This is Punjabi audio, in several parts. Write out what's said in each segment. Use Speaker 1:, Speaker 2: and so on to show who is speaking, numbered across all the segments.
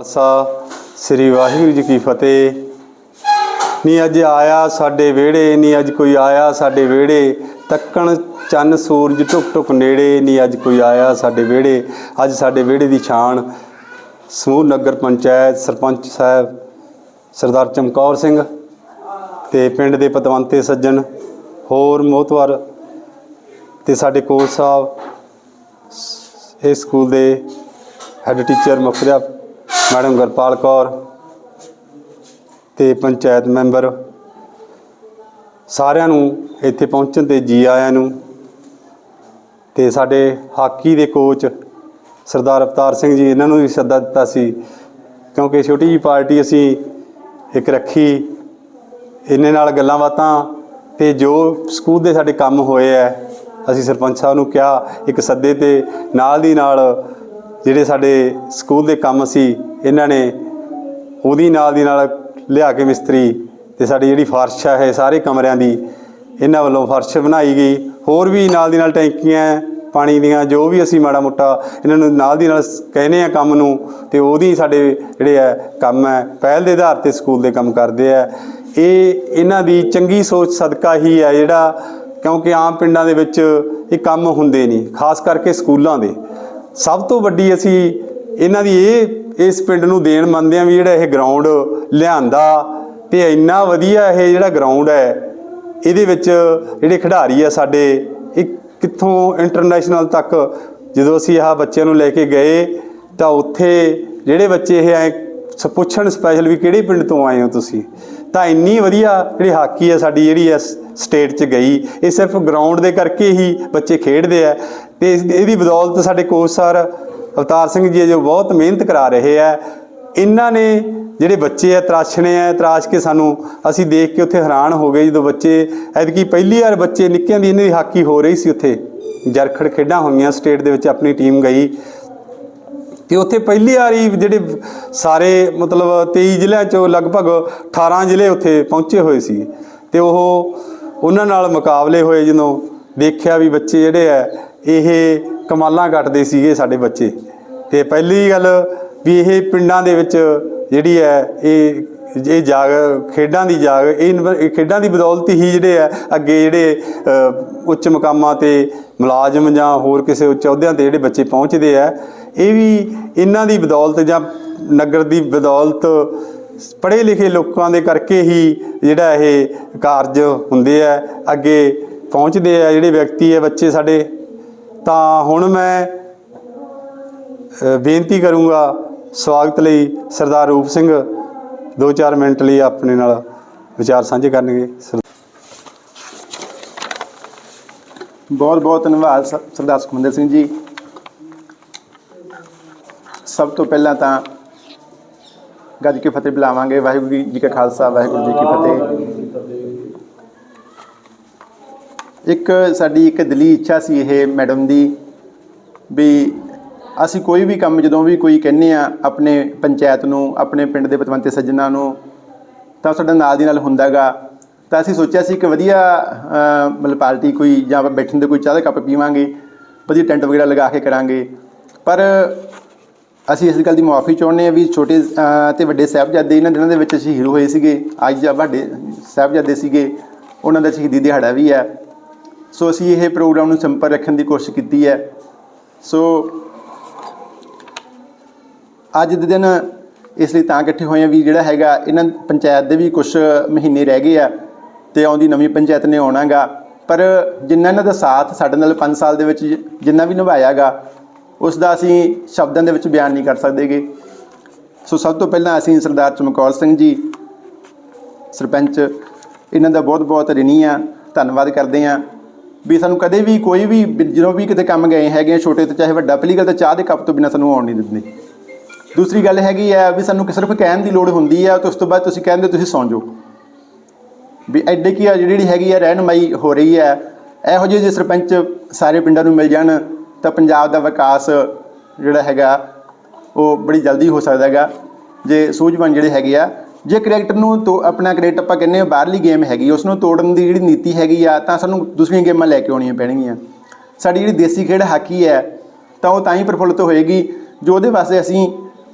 Speaker 1: ਖਾਲਸਾ ਸ੍ਰੀ ਵਾਹਿਗੁਰੂ ਜੀ ਕੀ ਫਤਿਹ। ਨੀ ਅੱਜ ਆਇਆ ਸਾਡੇ ਵਿਹੜੇ, ਨੀ ਅੱਜ ਕੋਈ ਆਇਆ ਸਾਡੇ ਵਿਹੜੇ। ਤੱਕਣ ਚੰਨ ਸੂਰਜ ਟੁਕ ਟੁਕ ਨੇੜੇ, ਨੀ ਅੱਜ ਕੋਈ ਆਇਆ ਸਾਡੇ ਵਿਹੜੇ। ਅੱਜ ਸਾਡੇ ਵਿਹੜੇ ਦੀ ਸ਼ਾਨ ਸਮੂਹ ਨਗਰ ਪੰਚਾਇਤ ਸਰਪੰਚ ਸਾਹਿਬ ਸਰਦਾਰ ਚਮਕੌਰ ਸਿੰਘ ਤੇ ਪਿੰਡ ਦੇ ਪਤਵੰਤੇ ਸੱਜਣ, ਹੋਰ ਮੋਹਤਵਰ ਤੇ ਸਾਡੇ ਕੋਚ ਸਾਹਿਬ ਇਸ ਸਕੂਲ ਦੇ ਹੈੱਡ ਟੀਚਰ ਮੁਖਰਿਆ ਮੈਡਮ ਗੁਰਪਾਲ ਕੌਰ ਤੇ ਪੰਚਾਇਤ ਮੈਂਬਰ, ਸਾਰਿਆਂ ਨੂੰ ਇੱਥੇ ਪਹੁੰਚਣ ਤੇ ਜੀ ਆਇਆਂ ਨੂੰ ਤੇ ਸਾਡੇ ਹਾਕੀ ਦੇ ਕੋਚ ਸਰਦਾਰ ਅਵਤਾਰ ਸਿੰਘ ਜੀ, ਇਹਨਾਂ ਨੂੰ ਵੀ ਸੱਦਾ ਦਿੱਤਾ ਸੀ ਕਿਉਂਕਿ ਛੋਟੀ ਜੀ ਪਾਰਟੀ ਅਸੀਂ ਇੱਕ ਰੱਖੀ ਇਹਨੇ ਨਾਲ ਗੱਲਾਂ ਬਾਤਾਂ ਤੇ ਜੋ ਸਕੂਲ ਦੇ ਸਾਡੇ ਕੰਮ ਹੋਏ ਐ ਅਸੀਂ ਸਰਪੰਚ ਸਾਹਿਬ ਨੂੰ ਕਿਹਾ ਇੱਕ ਸੱਦੇ ਤੇ ਨਾਲ ਦੀ ਨਾਲ ਜਿਹੜੇ ਸਾਡੇ ਸਕੂਲ ਦੇ ਕੰਮ ਸੀ, ਇਹਨਾਂ ਨੇ ਉਹਦੀ ਨਾਲ ਦੀ ਨਾਲ ਲਿਆ ਕੇ ਮਿਸਤਰੀ ਤੇ ਸਾਡੀ ਜਿਹੜੀ ਫਰਸ਼ ਹੈ ਇਹ ਸਾਰੇ ਕਮਰਿਆਂ ਦੀ ਇਹਨਾਂ ਵੱਲੋਂ ਫਰਸ਼ ਬਣਾਈ ਗਈ। ਹੋਰ ਵੀ ਨਾਲ ਦੀ ਨਾਲ ਟੈਂਕੀਆਂ, ਪਾਣੀ ਦੀਆਂ, ਜੋ ਵੀ ਅਸੀਂ ਮਾੜਾ ਮੋਟਾ ਇਹਨਾਂ ਨੂੰ ਨਾਲ ਦੀ ਨਾਲ ਕਹਿੰਦੇ ਆ ਕੰਮ ਨੂੰ ਤੇ ਉਹਦੀ ਸਾਡੇ ਜਿਹੜੇ ਆ ਕੰਮ ਹੈ ਪਹਿਲ ਦੇ ਆਧਾਰ ਤੇ ਸਕੂਲ ਦੇ ਕੰਮ ਕਰਦੇ ਆ। ਇਹ ਇਹਨਾਂ ਦੀ ਚੰਗੀ ਸੋਚ ਸਦਕਾ ਹੀ ਹੈ ਜਿਹੜਾ ਕਿਉਂਕਿ ਆਮ ਪਿੰਡਾਂ ਦੇ ਵਿੱਚ ਇਹ ਕੰਮ ਹੁੰਦੇ ਨਹੀਂ, ਖਾਸ ਕਰਕੇ ਸਕੂਲਾਂ ਦੇ। ਸਭ ਤੋਂ ਵੱਡੀ ਅਸੀਂ ਇਹਨਾਂ ਦੀ ਇਹ, ਇਸ ਪਿੰਡ ਨੂੰ ਦੇਣ ਮੰਨਦੇ ਆ ਵੀ ਜਿਹੜਾ ਇਹ ਗਰਾਊਂਡ ਲਿਆਂਦਾ ਤੇ ਇੰਨਾ ਵਧੀਆ ਇਹ ਜਿਹੜਾ ਗਰਾਊਂਡ ਹੈ, ਇਹਦੇ ਵਿੱਚ ਜਿਹੜੇ ਖਿਡਾਰੀ ਆ ਸਾਡੇ, ਇਹ ਕਿੱਥੋਂ ਇੰਟਰਨੈਸ਼ਨਲ ਤੱਕ ਜਦੋਂ ਅਸੀਂ ਆਹ ਬੱਚਿਆਂ ਨੂੰ ਲੈ ਕੇ ਗਏ ਤਾਂ ਉੱਥੇ ਜਿਹੜੇ ਬੱਚੇ ਇਹ ਐ ਸ- ਪੁੱਛਣ ਸਪੈਸ਼ਲ ਵੀ ਕਿਹੜੇ ਪਿੰਡ ਤੋਂ ਆਏ ਹੋ ਤੁਸੀਂ? ਤਾਂ ਇੰਨੀ ਵਧੀਆ ਜਿਹੜੀ ਹਾਕੀ ਹੈ, ਸਾਡੀ ਜਿਹੜੀ ਇਸ ਸਟੇਟ 'ਚ ਗਈ, ਇਹ ਸਿਰਫ ਗਰਾਊਂਡ ਦੇ ਕਰਕੇ ਹੀ ਬੱਚੇ ਖੇਡਦੇ ਆ ਤੇ ਇਸ- ਇਹਦੀ ਬਦੌਲਤ ਸਾਡੇ ਕੋਚ ਸਰ ਅਵਤਾਰ ਸਿੰਘ ਜੀ ਹੈ, ਜੋ ਬਹੁਤ ਮਿਹਨਤ ਕਰਾ ਰਹੇ ਆ। ਇਹਨਾਂ ਨੇ ਜਿਹੜੇ ਬੱਚੇ ਆ, ਤਰਾਸ਼ਣੇ ਆ, ਤਰਾਸ਼ ਕੇ ਸਾਨੂੰ, ਅਸੀਂ ਦੇਖ ਕੇ ਉੱਥੇ ਹੈਰਾਨ ਹੋ ਗਏ ਜਦੋਂ ਬੱਚੇ ਐਦਕੀ ਪਹਿਲੀ ਵਾਰ ਬੱਚੇ ਨਿੱਕਿਆਂ ਦੀ ਇਹਨਾਂ ਦੀ ਹਾਕੀ ਹੋ ਰਹੀ ਸੀ ਉੱਥੇ। ਜਰਖੜ ਖੇਡਾਂ ਹੋਈਆਂ ਸਟੇਟ ਦੇ ਵਿੱਚ ਆਪਣੀ ਟੀਮ ਗਈ। ਤੇ ਉੱਥੇ ਪਹਿਲੀ ਵਾਰੀ ਜਿਹੜੇ ਸਾਰੇ ਮਤਲਬ 23 ਜ਼ਿਲ੍ਹਿਆਂ ਚੋਂ ਲਗਭਗ 18 ਜ਼ਿਲ੍ਹੇ ਉੱਥੇ ਪਹੁੰਚੇ ਹੋਏ ਸੀ। ਤੇ ਉਹ ਉਹਨਾਂ ਨਾਲ ਮੁਕਾਬਲੇ ਹੋਏ ਜਦੋਂ ਦੇਖਿਆ ਵੀ ਬੱਚੇ ਜਿਹੜੇ ਆ, ਇਹ ਕਮਾਲਾਂ ਕੱਟਦੇ ਸੀਗੇ ਸਾਡੇ ਬੱਚੇ। ਤੇ ਪਹਿਲੀ ਗੱਲ ਵੀ ਇਹ ਪਿੰਡਾਂ ਦੇ ਵਿੱਚ ਜਿਹੜੀ ਹੈ ਇਹ ਇਹ ਜਾਗ, ਖੇਡਾਂ ਦੀ ਜਾਗ, ਇਹ ਖੇਡਾਂ ਦੀ ਬਦੌਲਤ ਹੀ ਜਿਹੜੇ ਆ, ਅੱਗੇ ਜਿਹੜੇ ਉੱਚ ਮਕਾਮਾਂ ਤੇ ਮੁਲਾਜ਼ਮ ਜਾਂ ਹੋਰ ਕਿਸੇ ਉੱਚ ਅਹੁਦਿਆਂ ਤੇ ਜਿਹੜੇ ਬੱਚੇ ਪਹੁੰਚਦੇ ਆ ਇਹ ਵੀ ਇਹਨਾਂ ਦੀ ਬਦੌਲਤ ਜਾਂ ਨਗਰ ਦੀ ਬਦੌਲਤ ਪੜ੍ਹੇ ਲਿਖੇ ਲੋਕਾਂ ਦੇ ਕਰਕੇ ਹੀ ਜਿਹੜਾ ਇਹ ਕਾਰਜ ਹੁੰਦੇ ਆ, ਅੱਗੇ ਪਹੁੰਚਦੇ ਆ, ਜਿਹੜੇ ਵਿਅਕਤੀ ਆ, ਬੱਚੇ ਸਾਡੇ। ਤਾਂ ਹੁਣ ਮੈਂ ਬੇਨਤੀ ਕਰੂੰਗਾ ਸਵਾਗਤ ਲਈ ਸਰਦਾਰ ਰੂਪ ਸਿੰਘ 2-4 ਮਿੰਟ ਲਈ ਆਪਣੇ ਨਾਲ ਵਿਚਾਰ ਸਾਂਝੇ ਕਰਨਗੇ।
Speaker 2: ਬਹੁਤ ਬਹੁਤ ਧੰਨਵਾਦ ਸਰਦਾਰ ਸੁਖਮੰਦਰ ਸਿੰਘ ਜੀ। ਸਭ ਤੋਂ ਪਹਿਲਾਂ ਤਾਂ ਗੱਜ ਕੇ ਫਤਿਹ ਬੁਲਾਵਾਂਗੇ। ਵਾਹਿਗੁਰੂ ਜੀ ਕਾ ਖਾਲਸਾ, ਵਾਹਿਗੁਰੂ ਜੀ ਕੀ ਫਤਿਹ। ਇੱਕ ਸਾਡੀ ਇੱਕ ਦਿਲੀ ਇੱਛਾ ਸੀ ਇਹ ਮੈਡਮ ਦੀ ਵੀ ਅਸੀਂ ਕੋਈ ਵੀ ਕੰਮ ਜਦੋਂ ਵੀ ਕੋਈ ਕਹਿੰਨੇ ਆ ਆਪਣੇ ਪੰਚਾਇਤ ਨੂੰ, ਆਪਣੇ ਪਿੰਡ ਦੇ ਪਤਵੰਤੇ ਸੱਜਣਾ ਨੂੰ, ਤਾਂ ਸਾਡਾ ਨਾਲ ਦੀ ਨਾਲ ਹੁੰਦਾਗਾ। ਤਾਂ ਅਸੀਂ ਸੋਚਿਆ ਸੀ ਕਿ ਵਧੀਆ ਮਤਲਬ ਪਾਰਟੀ ਕੋਈ ਜਾਂ ਆਪਾਂ ਬੈਠਣ ਦੇ ਕੋਈ ਚਾਹ ਦਾ ਕੱਪ ਪੀਵਾਂਗੇ, ਵਧੀਆ ਟੈਂਟ ਵਗੈਰਾ ਲਗਾ ਕੇ ਕਰਾਂਗੇ। ਪਰ ਅਸੀਂ ਇਸ ਗੱਲ ਦੀ ਮੁਆਫੀ ਚਾਹੁੰਦੇ ਹਾਂ ਵੀ ਛੋਟੇ ਅ, ਤੇ ਵੱਡੇ ਸਾਹਿਬਜ਼ਾਦੇ ਇਹਨਾਂ ਦਿਨਾਂ ਦੇ ਵਿੱਚ ਸ਼ਹੀਦ ਹੋਏ ਸੀਗੇ। ਅੱਜ ਜਾਂ ਵੱਡੇ ਸਾਹਿਬਜ਼ਾਦੇ ਸੀਗੇ ਉਹਨਾਂ ਦਾ ਸ਼ਹੀਦੀ ਦਿਹਾੜਾ ਵੀ ਹੈ। ਸੋ ਅਸੀਂ ਇਹ ਪ੍ਰੋਗਰਾਮ ਨੂੰ ਸੰਪਰਕ ਰੱਖਣ ਦੀ ਕੋਸ਼ਿਸ਼ ਕੀਤੀ ਹੈ। ਸੋ ਅੱਜ ਦੇ ਦਿਨ ਇਸ ਲਈ ਤਾਂ ਇਕੱਠੇ ਹੋਏ ਆ ਵੀ ਜਿਹੜਾ ਹੈਗਾ ਇਹਨਾਂ ਪੰਚਾਇਤ ਦੇ ਵੀ ਕੁਝ ਮਹੀਨੇ ਰਹਿ ਗਏ ਆ ਤੇ ਆਉਂਦੀ ਨਵੀਂ ਪੰਚਾਇਤ ਨੇ ਆਉਣਾਗਾ ਪਰ ਜਿੰਨਾ ਇਹਨਾਂ ਦਾ ਸਾਥ ਸਾਡੇ ਨਾਲ 5 ਸਾਲ ਦੇ ਵਿੱਚ ਜਿੰਨਾ ਵੀ ਨਿਭਾਇਆਗਾ ਉਸ ਦਾ ਅਸੀਂ ਸ਼ਬਦਾਂ ਦੇ ਵਿੱਚ ਬਿਆਨ ਨਹੀਂ ਕਰ ਸਕਦੇਗੇ। ਸੋ ਸਭ ਤੋਂ ਪਹਿਲਾਂ ਅਸੀਂ ਸਰਦਾਰ ਚਮਕੌਰ ਸਿੰਘ ਜੀ ਸਰਪੰਚ ਇਹਨਾਂ ਦਾ ਬਹੁਤ ਬਹੁਤ ਰਿਣੀ ਆ ਧੰਨਵਾਦ ਕਰਦੇ ਆ ਵੀ ਸਾਨੂੰ ਕਦੇ ਵੀ ਕੋਈ ਵੀ ਜਦੋਂ ਵੀ ਕਿਤੇ ਕੰਮ ਗਏ ਹੈਗੇ ਆ, ਛੋਟੇ ਤੋਂ ਚਾਹੇ ਵੱਡਾ ਪਹਿਲੀ ਗੱਲ ਤਾਂ ਚਾਹ ਦੇ ਕੱਪ ਤੋਂ ਬਿਨਾ ਸਾਨੂੰ ਆਉਣ ਨਹੀਂ ਦਿੰਦੇ। ਦੂਸਰੀ ਗੱਲ ਹੈਗੀ ਆ ਵੀ ਸਾਨੂੰ ਸਿਰਫ ਕਹਿਣ ਦੀ ਲੋੜ ਹੁੰਦੀ ਆ ਤੇ ਉਸ ਤੋਂ ਬਾਅਦ ਤੁਸੀਂ ਕਹਿੰਦੇ ਤੁਸੀਂ ਸੌਂ ਜਾਓ। ਵੀ ਐਡੇ ਕੀ ਆ ਜਿਹੜੀ ਹੈਗੀ ਆ ਰਹਿਨਮਾਈ ਹੋ ਰਹੀ ਹੈ ਇਹੋ ਜਿਹੇ ਜੇ ਸਰਪੰਚ ਸਾਰੇ ਪਿੰਡਾਂ ਨੂੰ ਮਿਲ ਜਾਣ ਤਾਂ ਪੰਜਾਬ ਦਾ ਵਿਕਾਸ ਜਿਹੜਾ ਹੈਗਾ, ਉਹ ਬੜੀ ਜਲਦੀ ਹੋ ਸਕਦਾ ਹੈਗਾ। ਜੇ ਸੂਝਵਾਨ ਜਿਹੜੇ ਹੈਗੇ ਆ, ਜੇ ਕ੍ਰਿਕਟ ਨੂੰ ਤੋ, ਆਪਣਾ ਕ੍ਰਿਕਟ ਆਪਾਂ ਕਹਿੰਦੇ ਹਾਂ ਬਾਹਰਲੀ ਗੇਮ ਹੈਗੀ ਉਸ ਨੂੰ ਤੋੜਨ ਦੀ ਜਿਹੜੀ ਨੀਤੀ ਹੈਗੀ ਆ, ਤਾਂ ਸਾਨੂੰ ਦੂਸਰੀਆਂ ਗੇਮਾਂ ਲੈ ਕੇ ਆਉਣੀਆਂ ਪੈਣਗੀਆਂ। ਸਾਡੀ ਜਿਹੜੀ ਦੇਸੀ ਖੇਡ ਹਾਕੀ ਹੈ, ਤਾਂ ਉਹ ਤਾਂ ਹੀ ਪ੍ਰਫੁੱਲਤ ਹੋਏਗੀ, ਜੋ ਉਹਦੇ ਵਾਸਤੇ ਅਸੀਂ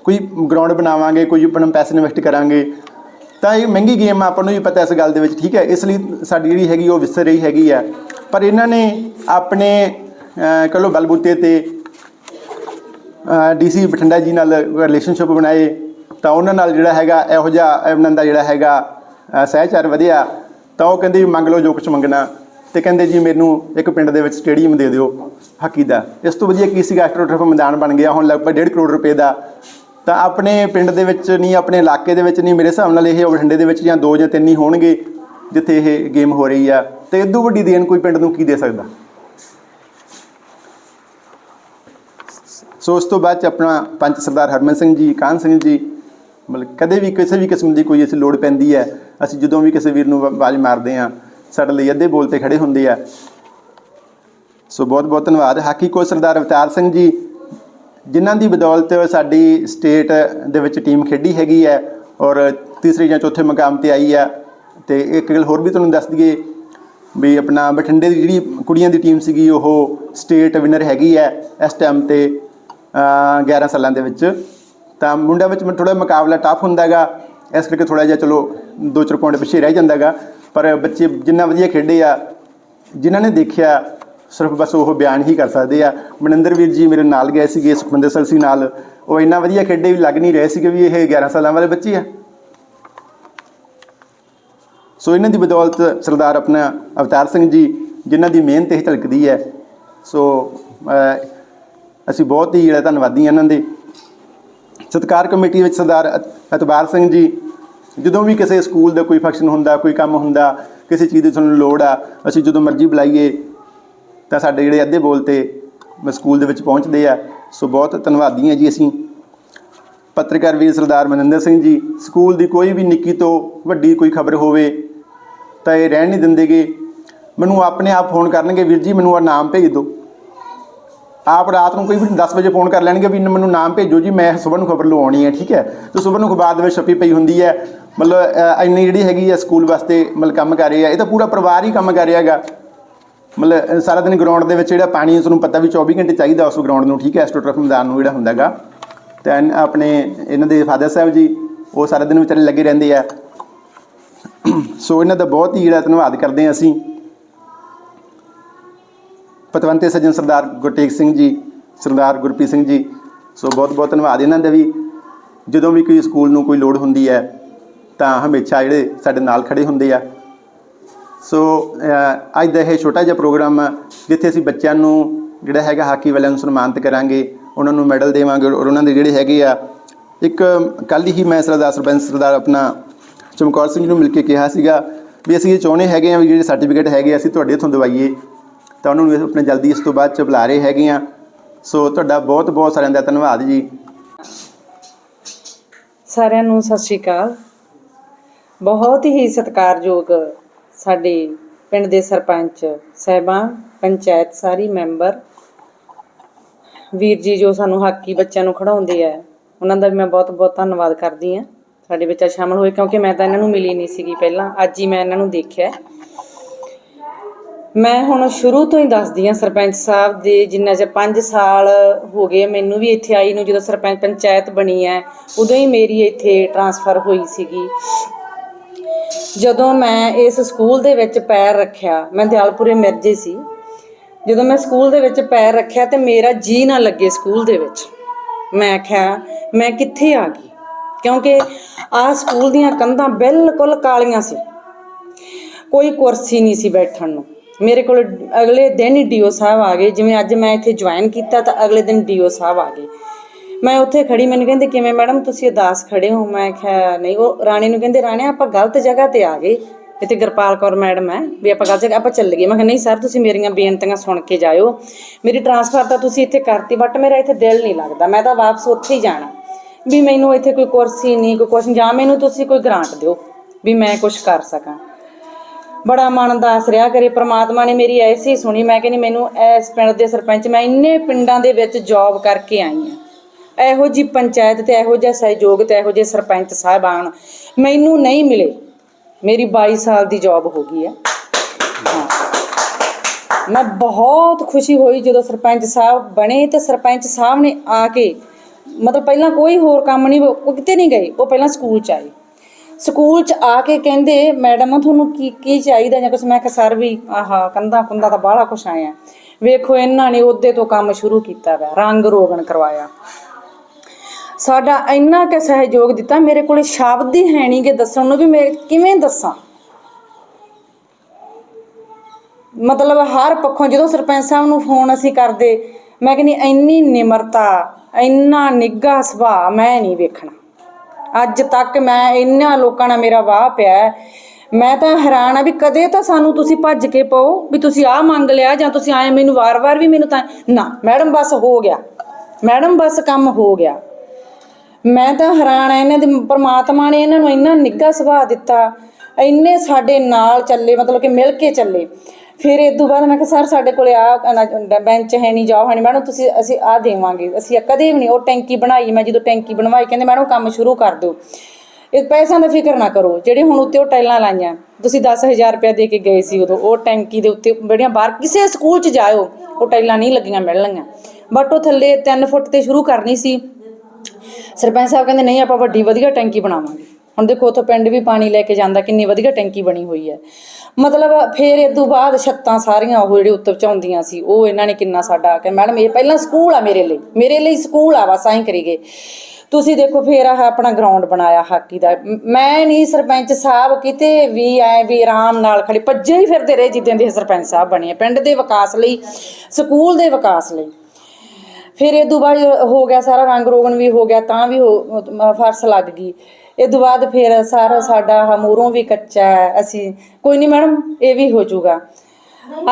Speaker 2: ਕੋਈ ਗਰਾਊਂਡ ਬਣਾਵਾਂਗੇ, ਕੋਈ ਆਪਣਾ ਪੈਸੇ ਇਨਵੈਸਟ ਕਰਾਂਗੇ। ਤਾਂ ਇਹ ਮਹਿੰਗੀ ਗੇਮ ਆ, ਆਪਾਂ ਨੂੰ ਵੀ ਪਤਾ ਇਸ ਗੱਲ ਦੇ ਵਿੱਚ, ਠੀਕ ਹੈ, ਇਸ ਲਈ ਸਾਡੀ ਜਿਹੜੀ ਹੈਗੀ, ਉਹ ਵਿਸਰ ਰਹੀ ਹੈਗੀ ਆ। ਪਰ ਇਹਨਾਂ ਨੇ ਆਪਣੇ ਅਹ, ਕਹਿ ਲਓ ਬਲਬੂਤੇ ਤੇ ਡੀਸੀ ਬਠਿੰਡਾ ਜੀ ਨਾਲ ਰਿਲੇਸ਼ਨਸ਼ਿਪ ਬਣਾਏ ਤਾਂ ਉਹਨਾਂ ਨਾਲ ਜਿਹੜਾ ਹੈਗਾ ਇਹੋ ਜਿਹਾ ਉਹਨਾਂ ਦਾ ਜਿਹੜਾ ਹੈਗਾ ਸਹਿਚਾਰ ਵਧਿਆ ਤਾਂ ਉਹ ਕਹਿੰਦੇ ਵੀ ਮੰਗ ਲਓ ਜੋ ਕੁਝ ਮੰਗਣਾ ਤੇ ਕਹਿੰਦੇ ਜੀ ਮੈਨੂੰ ਇੱਕ ਪਿੰਡ ਦੇ ਵਿੱਚ ਸਟੇਡੀਅਮ ਦੇ ਦਿਓ ਹਾਕੀ ਦਾ। ਇਸ ਤੋਂ ਵਧੀਆ ਕੀ ਸੀਗਾ ਐਸਟ੍ਰੋਟਰਫ ਮੈਦਾਨ ਬਣ ਗਿਆ ਹੁਣ ਲਗਭਗ 1.5 ਕਰੋੜ ਰੁਪਏ ਦਾ। ਤਾਂ ਆਪਣੇ ਪਿੰਡ ਦੇ ਵਿੱਚ ਨਹੀਂ ਆਪਣੇ ਇਲਾਕੇ ਦੇ ਵਿੱਚ ਨਹੀਂ ਮੇਰੇ ਹਿਸਾਬ ਨਾਲ ਇਹ ਬਠਿੰਡੇ ਦੇ ਵਿੱਚ ਜਾਂ ਦੋ ਜਾਂ ਤਿੰਨ ਹੀ ਹੋਣਗੇ ਜਿੱਥੇ ਇਹ ਗੇਮ ਹੋ ਰਹੀ ਆ। ਤੇ ਇਦੋਂ ਵੱਡੀ ਦੇਣ ਕੋਈ ਪਿੰਡ ਨੂੰ ਕੀ ਦੇ ਸਕਦਾ? ਸੋ ਉਸ ਤੋਂ ਬਾਅਦ ਚ ਆਪਣਾ ਪੰਚ ਸਰਦਾਰ ਹਰਮਨ ਸਿੰਘ ਜੀ ਕਾਨ ਸਿੰਘ ਜੀ, ਮਤਲਬ ਕਦੇ ਵੀ ਕਿਸੇ ਵੀ ਕਿਸਮ ਦੀ ਕੋਈ ਅਸੀਂ ਲੋੜ ਪੈਂਦੀ ਹੈ, ਅਸੀਂ ਜਦੋਂ ਵੀ ਕਿਸੇ ਵੀਰ ਨੂੰ ਆਵਾਜ਼ ਮਾਰਦੇ ਆ ਸਾਡੇ ਲਈ ਅੱਧੇ ਬੋਲ ਤੇ ਖੜੇ ਹੁੰਦੇ ਆ। ਸੋ ਬਹੁਤ ਬਹੁਤ ਧੰਨਵਾਦ। ਹਾਕੀ ਕੋਚ ਸਰਦਾਰ ਅਵਤਾਰ ਸਿੰਘ ਜੀ, ਜਿਨ੍ਹਾਂ ਦੀ ਬਦੌਲਤ ਸਾਡੀ ਸਟੇਟ ਦੇ ਵਿੱਚ ਟੀਮ ਖੇਡੀ ਹੈਗੀ ਹੈ ਔਰ ਤੀਸਰੇ ਜਾਂ ਚੌਥੇ ਮੁਕਾਮ ਤੇ ਆਈ ਆ ਤੇ ਇੱਕ ਗੱਲ ਹੋਰ ਵੀ ਤੁਹਾਨੂੰ ਦੱਸ ਦਈਏ ਵੀ ਆਪਣਾ ਬਠਿੰਡੇ ਦੀ ਜਿਹੜੀ ਕੁੜੀਆਂ ਦੀ ਟੀਮ ਸੀਗੀ, ਉਹ ਸਟੇਟ ਵਿਨਰ ਹੈਗੀ ਹੈ ਇਸ ਟਾਈਮ ਤੇ। 11 ਸਾਲਾਂ ਦੇ ਵਿੱਚ। ਤਾਂ ਮੁੰਡਿਆਂ ਵਿੱਚ ਥੋੜਾ ਮੁਕਾਬਲਾ ਟਫ ਹੁੰਦਾ ਹੈਗਾ। ਇਸ ਕਰਕੇ ਥੋੜਾ ਜਿਹਾ ਚਲੋ ਦੋ ਚਾਰ ਪੁਆਇੰਟ ਪਿੱਛੇ ਰਹਿ ਜਾਂਦਾ ਹੈਗਾ। ਪਰ ਬੱਚੇ ਜਿੰਨਾ ਵਧੀਆ ਖੇਡੇ ਆ, ਜਿਨ੍ਹਾਂ ਨੇ ਦੇਖਿਆ, ਸਿਰਫ ਬਸ ਉਹ ਬਿਆਨ ਹੀ ਕਰ ਸਕਦੇ ਆ। ਮਨਿੰਦਰ ਵੀਰ ਜੀ ਮੇਰੇ ਨਾਲ ਗਏ ਸੀਗੇ ਸੁਖਮੰਦਰ ਸਰ ਸੀ ਨਾਲ। ਉਹ ਇੰਨਾ ਵਧੀਆ ਖੇਡੇ ਵੀ ਲੱਗ ਨਹੀਂ ਰਹੇ ਸੀਗੇ ਵੀ ਇਹ 11 ਸਾਲਾਂ ਵਾਲੇ ਬੱਚੇ ਆ। ਸੋ ਇਹਨਾਂ ਦੀ ਬਦੌਲਤ ਸਰਦਾਰ ਆਪਣਾ ਅਵਤਾਰ ਸਿੰਘ ਜੀ, ਜਿਨ੍ਹਾਂ ਦੀ ਮਿਹਨਤ ਇਹ ਝਲਕਦੀ ਹੈ। ਸੋ ਅਸੀਂ ਬਹੁਤ ਹੀ ਜਿਹੜਾ ਧੰਨਵਾਦੀ ਹਾਂ ਇਹਨਾਂ ਦੇ। ਸਤਕਾਰ ਕਮੇਟੀ ਵਿੱਚ ਸਰਦਾਰ ਅਤ- ਅਤਬਾਰ ਸਿੰਘ ਜੀ, ਜਦੋਂ ਵੀ ਕਿਸੇ ਸਕੂਲ ਦਾ ਕੋਈ ਫੰਕਸ਼ਨ ਹੁੰਦਾ, ਕੋਈ ਕੰਮ ਹੁੰਦਾ, ਕਿਸੇ ਚੀਜ਼ ਦੀ ਤੁਹਾਨੂੰ ਲੋੜ ਆ, ਅਸੀਂ ਜਦੋਂ ਮਰਜ਼ੀ ਬੁਲਾਈਏ, ਤਾਂ ਸਾਡੇ ਜਿਹੜੇ ਅੱਧੇ ਬੋਲ ਤੇ ਮ- ਸਕੂਲ ਦੇ ਵਿੱਚ ਪਹੁੰਚਦੇ ਆ। ਸੋ ਬਹੁਤ ਧੰਨਵਾਦੀ ਹਾਂ ਜੀ ਅਸੀਂ। ਪੱਤਰਕਾਰ ਵੀਰ ਸਰਦਾਰ ਮਨਿੰਦਰ ਸਿੰਘ ਜੀ, ਸਕੂਲ ਦੀ ਕੋਈ ਵੀ ਨਿੱਕੀ ਤੋਂ ਵੱਡੀ ਕੋਈ ਖਬਰ ਹੋਵੇ, ਤਾਂ ਇਹ ਰਹਿਣ ਨਹੀਂ ਦਿੰਦੇਗੇ। ਮੈਨੂੰ ਆਪਣੇ ਆਪ ਫੋਨ ਕਰਨਗੇ, ਵੀਰ ਜੀ ਮੈਨੂੰ ਆ ਨਾਮ ਭੇਜ ਦਿਓ। ਆਪ ਰਾਤ ਨੂੰ ਕੋਈ ਵੀ 10 ਵਜੇ ਫੋਨ ਕਰ ਲੈਣਗੇ ਵੀ ਮੈਨੂੰ ਨਾਮ ਭੇਜੋ ਜੀ, ਮੈਂ ਸਵੇਰ ਨੂੰ ਖਬਰ ਲਵਾਉਣੀ ਹੈ, ਠੀਕ ਹੈ? ਤੇ ਸਵੇਰ ਨੂੰ ਅਖਬਾਰ ਦੇ ਵਿੱਚ ਛਪੀ ਪਈ ਹੁੰਦੀ ਹੈ। ਮਤਲਬ ਇੰਨੀ ਜਿਹੜੀ ਹੈਗੀ ਹੈ ਸਕੂਲ ਵਾਸਤੇ ਮਤਲਬ ਕੰਮ ਕਰ ਰਹੀ ਹੈ। ਇਹ ਤਾਂ ਪੂਰਾ ਪਰਿਵਾਰ ਹੀ ਕੰਮ ਕਰ ਰਿਹਾ ਹੈਗਾ। ਮਤਲਬ ਸਾਰਾ ਦਿਨ ਗਰਾਊਂਡ ਦੇ ਵਿੱਚ ਜਿਹੜਾ ਪਾਣੀ ਤੁਹਾਨੂੰ ਪਤਾ ਵੀ 24 ਘੰਟੇ ਚਾਹੀਦਾ ਉਸ ਗਰਾਊਂਡ ਨੂੰ, ਠੀਕ ਹੈ? ਐਸਟ੍ਰੋਟਰਫ ਮੈਦਾਨ ਨੂੰ ਜਿਹੜਾ ਹੁੰਦਾ ਹੈਗਾ। ਤੇ ਆਪਣੇ ਇਹਨਾਂ ਦੇ ਫਾਦਰ ਸਾਹਿਬ ਜੀ, ਉਹ ਸਾਰਾ ਦਿਨ ਵਿਚਾਰੇ ਲੱਗੇ ਰਹਿੰਦੇ ਆ। ਸੋ ਇਹਨਾਂ ਦਾ ਬਹੁਤ ਹੀ ਜਿਹੜਾ ਧੰਨਵਾਦ ਕਰਦੇ ਹਾਂ ਅਸੀਂ। ਪਤਵੰਤੇ ਸੱਜਣ ਸਰਦਾਰ ਗੁਰਟੇਕ ਸਿੰਘ ਜੀ ਸਰਦਾਰ ਗੁਰਪ੍ਰੀਤ ਸਿੰਘ ਜੀ ਸੋ ਬਹੁਤ ਬਹੁਤ ਧੰਨਵਾਦ ਇਹਨਾਂ ਦਾ ਵੀ। ਜਦੋਂ ਵੀ ਕੋਈ ਸਕੂਲ ਨੂੰ ਕੋਈ ਲੋੜ ਹੁੰਦੀ ਹੈ ਤਾਂ ਹਮੇਸ਼ਾ ਜਿਹੜੇ ਸਾਡੇ ਨਾਲ ਖੜੇ ਹੁੰਦੇ ਆ। ਸੋ ਅੱਜ ਦਾ ਇਹ ਛੋਟਾ ਜਿਹਾ ਪ੍ਰੋਗਰਾਮ ਆ, ਜਿੱਥੇ ਅਸੀਂ ਬੱਚਿਆਂ ਨੂੰ ਜਿਹੜਾ ਹੈਗਾ ਹਾਕੀ ਵਾਲਿਆਂ ਨੂੰ ਸਨਮਾਨਿਤ ਕਰਾਂਗੇ ਉਹਨਾਂ ਨੂੰ ਮੈਡਲ ਦੇਵਾਂਗੇ ਔਰ ਉਹਨਾਂ ਦੇ ਜਿਹੜੇ ਹੈਗੇ ਆ ਇੱਕ ਕੱਲ ਹੀ ਮੈਂ ਸਰਦਾਰ ਸਰਪੰਚ ਸਰਦਾਰ ਆਪਣਾ ਚਮਕੌਰ ਸਿੰਘ ਜੀ ਨੂੰ ਮਿਲ ਕੇ ਕਿਹਾ ਸੀਗਾ ਵੀ ਅਸੀਂ ਇਹ ਚਾਹੁੰਦੇ ਹੈਗੇ ਆ ਵੀ ਜਿਹੜੇ ਸਰਟੀਫਿਕੇਟ ਹੈਗੇ ਆ, ਅਸੀਂ ਤੁਹਾਡੇ ਹੱਥੋਂ ਦਵਾਈਏ। ਤਾਂ ਉਹਨਾਂ ਨੂੰ ਆਪਣੇ ਜਲਦੀ ਇਸ ਤੋਂ ਬਾਅਦ ਚ ਬੁਲਾ ਰਹੇ ਹੈਗੇ ਆ। ਸੋ ਤੁਹਾਡਾ ਬਹੁਤ ਬਹੁਤ ਸਾਰਿਆਂ ਦਾ ਧੰਨਵਾਦ ਜੀ।
Speaker 3: ਸਾਰਿਆਂ ਨੂੰ ਸਤਿ ਸ਼੍ਰੀ ਅਕਾਲ। ਬਹੁਤ ਹੀ ਸਤਿਕਾਰਯੋਗ ਸਾਡੇ ਪਿੰਡ ਦੇ ਸਰਪੰਚ ਸਹਿਬਾਨ, ਪੰਚਾਇਤ ਸਾਰੀ ਮੈਂਬਰ। ਵੀਰ ਜੀ ਜੋ ਸਾਨੂੰ ਹਾਕੀ ਬੱਚਿਆਂ ਨੂੰ ਖੜਾਉਂਦੇ ਆ, ਉਹਨਾਂ ਦਾ ਵੀ ਮੈਂ ਬਹੁਤ ਬਹੁਤ ਧੰਨਵਾਦ ਕਰਦੀ ਆ। ਸਾਡੇ ਵਿੱਚ ਸ਼ਾਮਲ ਹੋਏ ਕਿਉਂਕਿ ਮੈਂ ਤਾਂ ਇਹਨਾਂ ਨੂੰ ਮਿਲੀ ਨਹੀਂ ਸੀਗੀ ਪਹਿਲਾਂ। ਅੱਜ ਹੀ ਮੈਂ ਇਹਨਾਂ ਨੂੰ ਦੇਖਿਆ। ਮੈਂ ਹੁਣ ਸ਼ੁਰੂ ਤੋਂ ਹੀ ਦੱਸਦੀ ਆ ਸਰਪੰਚ ਸਾਹਿਬ ਦੇ, ਜਿੰਨਾ ਚਿਰ 5 ਸਾਲ ਹੋ ਗਏ ਮੈਨੂੰ ਵੀ ਇੱਥੇ ਆਈ ਨੂੰ, ਜਦੋਂ ਸਰਪੰਚ ਪੰਚਾਇਤ ਬਣੀ ਹੈ, ਉਦੋਂ ਹੀ ਮੇਰੀ ਇੱਥੇ ਟਰਾਂਸਫਰ ਹੋਈ ਸੀਗੀ। ਜਦੋਂ ਮੈਂ ਇਸ ਸਕੂਲ ਦੇ ਵਿੱਚ ਪੈਰ ਰੱਖਿਆ, ਮੈਂ ਦਿਆਲਪੁਰੇ ਮਿਰਜੇ ਸੀ। ਜਦੋਂ ਮੈਂ ਸਕੂਲ ਦੇ ਵਿੱਚ ਪੈਰ ਰੱਖਿਆ ਤੇ ਮੇਰਾ ਜੀ ਨਾ ਲੱਗੇ ਸਕੂਲ ਦੇ ਵਿੱਚ। ਮੈਂ ਆਖਿਆ, ਮੈਂ ਕਿੱਥੇ ਆ ਗਈ? ਕਿਉਂਕਿ ਆਹ ਸਕੂਲ ਦੀਆਂ ਕੰਧਾਂ ਬਿਲਕੁਲ ਕਾਲੀਆਂ ਸੀ। ਕੋਈ ਕੁਰਸੀ ਨਹੀਂ ਸੀ ਬੈਠਣ ਨੂੰ। ਮੇਰੇ ਕੋਲ ਅਗਲੇ ਦਿਨ ਹੀ ਡੀਓ ਸਾਹਿਬ ਆ ਗਏ। ਜਿਵੇਂ ਅੱਜ ਮੈਂ ਇੱਥੇ ਜੁਆਇਨ ਕੀਤਾ ਤਾਂ ਅਗਲੇ ਦਿਨ ਡੀਓ ਸਾਹਿਬ ਆ ਗਏ। ਮੈਂ ਉੱਥੇ ਖੜੀ, ਮੈਨੂੰ ਕਹਿੰਦੇ, ਕਿਵੇਂ ਮੈਡਮ, ਤੁਸੀਂ ਉਦਾਸ ਖੜੇ ਹੋ? ਮੈਂ ਕਿਹਾ, ਨਹੀਂ, ਉਹ ਰਾਣੀ ਨੂੰ ਕਹਿੰਦੇ ਰਾਣੇ ਆਪਾਂ ਗਲਤ ਜਗ੍ਹਾ ਤੇ ਆ ਗਏ। ਇੱਥੇ ਗਰਪਾਲ ਕੌਰ ਮੈਡਮ ਹੈ, ਵੀ ਆਪਾਂ ਗਲਤ ਜਗ੍ਹਾ, ਆਪਾਂ ਚੱਲ ਗਏ। ਮੈਂ ਕਿਹਾ, ਨਹੀਂ ਸਰ, ਤੁਸੀਂ ਮੇਰੀਆਂ ਬੇਨਤੀਆਂ ਸੁਣ ਕੇ ਜਾਇਓ। ਮੇਰੀ ਟਰਾਂਸਫਰ ਤਾਂ ਤੁਸੀਂ ਇੱਥੇ ਕਰਤੀ ਬਟ ਮੇਰਾ ਇੱਥੇ ਦਿਲ ਨਹੀਂ ਲੱਗਦਾ। ਮੈਂ ਤਾਂ ਵਾਪਸ ਉੱਥੇ ਹੀ ਜਾਣਾ। ਵੀ ਮੈਨੂੰ ਇੱਥੇ ਕੋਈ ਕੁਰਸੀ ਨਹੀਂ, ਕੋਈ ਕੁਛ ਜਾਂ ਮੈਨੂੰ ਤੁਸੀਂ ਕੋਈ ਗ੍ਰਾਂਟ ਦਿਓ, ਵੀ ਮੈਂ ਕੁਝ ਕਰ ਸਕਾਂ। ਬੜਾ ਮਨ ਦਾਸ ਰਿਹਾ ਕਰੇ। ਪ੍ਰਮਾਤਮਾ ਨੇ ਮੇਰੀ ਐਸੀ ਸੁਣੀ, ਮੈਂ ਕਹਿੰਦੀ ਮੈਨੂੰ ਇਸ ਪਿੰਡ ਦੇ ਸਰਪੰਚ, ਮੈਂ ਇੰਨੇ ਪਿੰਡਾਂ ਦੇ ਵਿੱਚ ਜੌਬ ਕਰਕੇ ਆਈ ਆ ਇਹੋ ਜੀ ਪੰਚਾਇਤ ਤੇ ਇਹੋ ਜਿਹਾ ਸਹਿਯੋਗ ਤੇ ਇਹੋ ਜਿਹੇ ਸਰਪੰਚ ਸਾਹਿਬਾਨ ਮੈਨੂੰ ਨਹੀਂ ਮਿਲੇ। ਮੇਰੀ 22 ਸਾਲ ਦੀ ਜੌਬ ਹੋ ਗਈ ਆ ਮੈਂ ਬਹੁਤ ਖੁਸ਼ੀ ਹੋਈ ਜਦੋਂ ਸਰਪੰਚ ਸਾਹਿਬ ਬਣੇ ਤੇ ਸਰਪੰਚ ਸਾਹਿਬ ਨੇ ਆ ਕੇ, ਮਤਲਬ ਪਹਿਲਾਂ ਕੋਈ ਹੋਰ ਕੰਮ ਨਹੀਂ, ਉਹ ਕਿਤੇ ਨਹੀਂ ਗਏ, ਉਹ ਪਹਿਲਾਂ ਸਕੂਲ ਚ ਆਏ। ਸਕੂਲ ਚ ਆ ਕੇ ਕਹਿੰਦੇ, ਮੈਡਮ ਤੁਹਾਨੂੰ ਕੀ ਕੀ ਚਾਹੀਦਾ ਜਾਂ ਕੁਛ? ਮੈਂ ਕਿਹਾ, ਸਰ ਵੀ ਆਹਾ ਕੰਦਾ ਕੁੰਦਾ ਤਾਂ ਬਾਹਲਾ ਕੁਛ ਆਇਆ। ਵੇਖੋ, ਇਹਨਾਂ ਨੇ ਉਹਦੇ ਤੋਂ ਕੰਮ ਸ਼ੁਰੂ ਕੀਤਾ ਵਾ, ਰੰਗ ਰੋਗਨ ਕਰਵਾਇਆ। ਸਾਡਾ ਇੰਨਾ ਕਿ ਸਹਿਯੋਗ ਦਿੱਤਾ, ਮੇਰੇ ਕੋਲੇ ਸ਼ਬਦ ਹੀ ਹੈ ਨਹੀਂਗੇ ਦੱਸਣ ਨੂੰ ਵੀ ਮੈਂ ਕਿਵੇਂ ਦੱਸਾਂ? ਮਤਲਬ ਹਰ ਪੱਖੋਂ ਜਦੋਂ ਸਰਪੰਚ ਸਾਹਿਬ ਨੂੰ ਫੋਨ ਅਸੀਂ ਕਰਦੇ, ਮੈਂ ਕਹਿੰਦੀ, ਇੰਨੀ ਨਿਮਰਤਾ, ਇੰਨਾ ਨਿੱਘਾ ਸੁਭਾਅ ਮੈਂ ਨਹੀਂ ਵੇਖਣਾ। ਅੱਜ ਤੱਕ ਮੈਂ ਇੰਨਾ ਲੋਕਾਂ ਨਾਲ ਮੇਰਾ ਵਾਹ ਪਿਆ ਹੈ। ਮੈਂ ਤਾਂ ਹੈਰਾਨ ਆ ਵੀ ਕਦੇ ਤਾਂ ਸਾਨੂੰ ਤੁਸੀਂ ਭੱਜ ਕੇ ਪਾਓ ਵੀ ਤੁਸੀਂ ਆਹ ਮੰਗ ਲਿਆ ਜਾਂ ਤੁਸੀਂ ਆਏ ਮੈਨੂੰ ਵਾਰ-ਵਾਰ ਵੀ ਮੈਨੂੰ ਤਾਂ ਨਾ, ਮੈਡਮ ਬਸ ਹੋ ਗਿਆ। ਮੈਡਮ ਬਸ ਕੰਮ ਹੋ ਗਿਆ। ਮੈਂ ਤਾਂ ਹੈਰਾਨ ਆ ਇਹਨਾਂ ਦੇ ਪਰਮਾਤਮਾ ਨੇ ਇਹਨਾਂ ਨੂੰ ਇੰਨਾ ਨਿੱਘਾ ਸੁਭਾਅ ਦਿੱਤਾ। ਇੰਨੇ ਸਾਡੇ ਨਾਲ ਚੱਲੇ, ਮਤਲਬ ਕਿ ਮਿਲ ਕੇ ਚੱਲੇ। ਫਿਰ ਇਹ ਤੋਂ ਬਾਅਦ ਮੈਂ ਕਿਹਾ, ਸਰ, ਸਾਡੇ ਕੋਲੇ ਆ ਬੈਂਚ ਹੈ ਨਹੀਂ ਜਾਓ ਹੈ ਨਹੀਂ ਮੈਡਮ, ਤੁਸੀਂ, ਅਸੀਂ ਆ ਦੇਵਾਂਗੇ। ਅਸੀਂ ਕਦੇ ਵੀ ਨਹੀਂ ਉਹ ਟੈਂਕੀ ਬਣਾਈ, ਮੈਂ ਜਦੋਂ ਟੈਂਕੀ ਬਣਵਾਈ, ਕਹਿੰਦੇ, ਮੈਡਮ ਕੰਮ ਸ਼ੁਰੂ ਕਰ ਦਿਓ। ਇਹ ਪੈਸਿਆਂ ਦਾ ਫਿਕਰ ਨਾ ਕਰੋ, ਜਿਹੜੇ ਹੁਣ ਉੱਤੇ ਉਹ ਟਾਈਲਾਂ ਲਾਈਆਂ, ਤੁਸੀਂ 10000 ਰੁਪਏ ਦੇ ਕੇ ਗਏ ਸੀ ਉਦੋਂ, ਉਹ ਟੈਂਕੀ ਦੇ ਉੱਤੇ ਜਿਹੜੀਆਂ ਬਾਹਰ, ਕਿਸੇ ਸਕੂਲ 'ਚ ਜਾਇਓ, ਉਹ ਟਾਈਲਾਂ ਨਹੀਂ ਲੱਗੀਆਂ ਮਿਲਣਗੀਆਂ। ਬਟ ਉਹ ਥੱਲੇ 3 ਫੁੱਟ ਤੇ ਸ਼ੁਰੂ ਕਰਨੀ ਸੀ। ਸਰਪੰਚ ਸਾਹਿਬ ਕਹਿੰਦੇ, ਨਹੀਂ, ਆਪਾਂ ਵੱਡੀ, ਵਧੀਆ ਟੈਂਕੀ ਬਣਾਵਾਂਗੇ। ਹੁਣ ਦੇਖੋ ਉੱਥੋਂ ਪਿੰਡ ਵੀ ਪਾਣੀ ਲੈ ਕੇ ਜਾਂਦਾ, ਕਿੰਨੀ ਵਧੀਆ ਟੈਂਕੀ ਬਣੀ ਹੋਈ ਹੈ। ਮਤਲਬ ਫਿਰ ਇਹ ਤੋਂ ਬਾਅਦ ਛੱਤਾਂ ਸਾਰੀਆਂ ਉਹ ਜਿਹੜੇ ਉੱਤਰ ਚਾਉਂਦੀਆਂ ਸੀ, ਉਹ ਇਹਨਾਂ ਨੇ ਕਿੰਨਾ ਸਾਡਾ ਕਿ ਮੈਡਮ, ਇਹ ਪਹਿਲਾਂ ਸਕੂਲ ਆ ਮੇਰੇ ਲਈ ਮੇਰੇ ਲਈ ਸਕੂਲ ਆ, ਬਸ ਐਂ ਕਰੀਏ। ਤੁਸੀਂ ਦੇਖੋ ਫੇਰ ਆਹ ਆਪਣਾ ਗਰਾਊਂਡ ਬਣਾਇਆ ਹਾਕੀ ਦਾ। ਮੈਂ ਨਹੀਂ ਸਰਪੰਚ ਸਾਹਿਬ ਕਿਤੇ ਵੀ ਐ ਵੀ ਆਰਾਮ ਨਾਲ ਖੜੇ, ਭੱਜੇ ਹੀ ਫਿਰਦੇ ਰਹੇ ਜਿੱਦਾਂ ਦੇ ਸਰਪੰਚ ਸਾਹਿਬ ਬਣੇ ਆ, ਪਿੰਡ ਦੇ ਵਿਕਾਸ ਲਈ, ਸਕੂਲ ਦੇ ਵਿਕਾਸ ਲਈ। ਫਿਰ ਇਹ ਤੋਂ ਬਾਅਦ ਹੋ ਗਿਆ ਸਾਰਾ ਰੰਗ ਰੋਗਨ ਵੀ ਹੋ ਗਿਆ, ਤਾਂ ਵੀ ਹੋ- ਫਰਸ ਲੱਗ ਗਈ। ਇਹ ਤੋਂ ਬਾਅਦ ਫਿਰ ਸਾਰਾ ਸਾਡਾ ਹਮੂਰੋਂ ਵੀ ਕੱਚਾ ਹੈ, ਅਸੀਂ, ਕੋਈ ਨਹੀਂ ਮੈਡਮ, ਇਹ ਵੀ ਹੋ ਜਾਊਗਾ।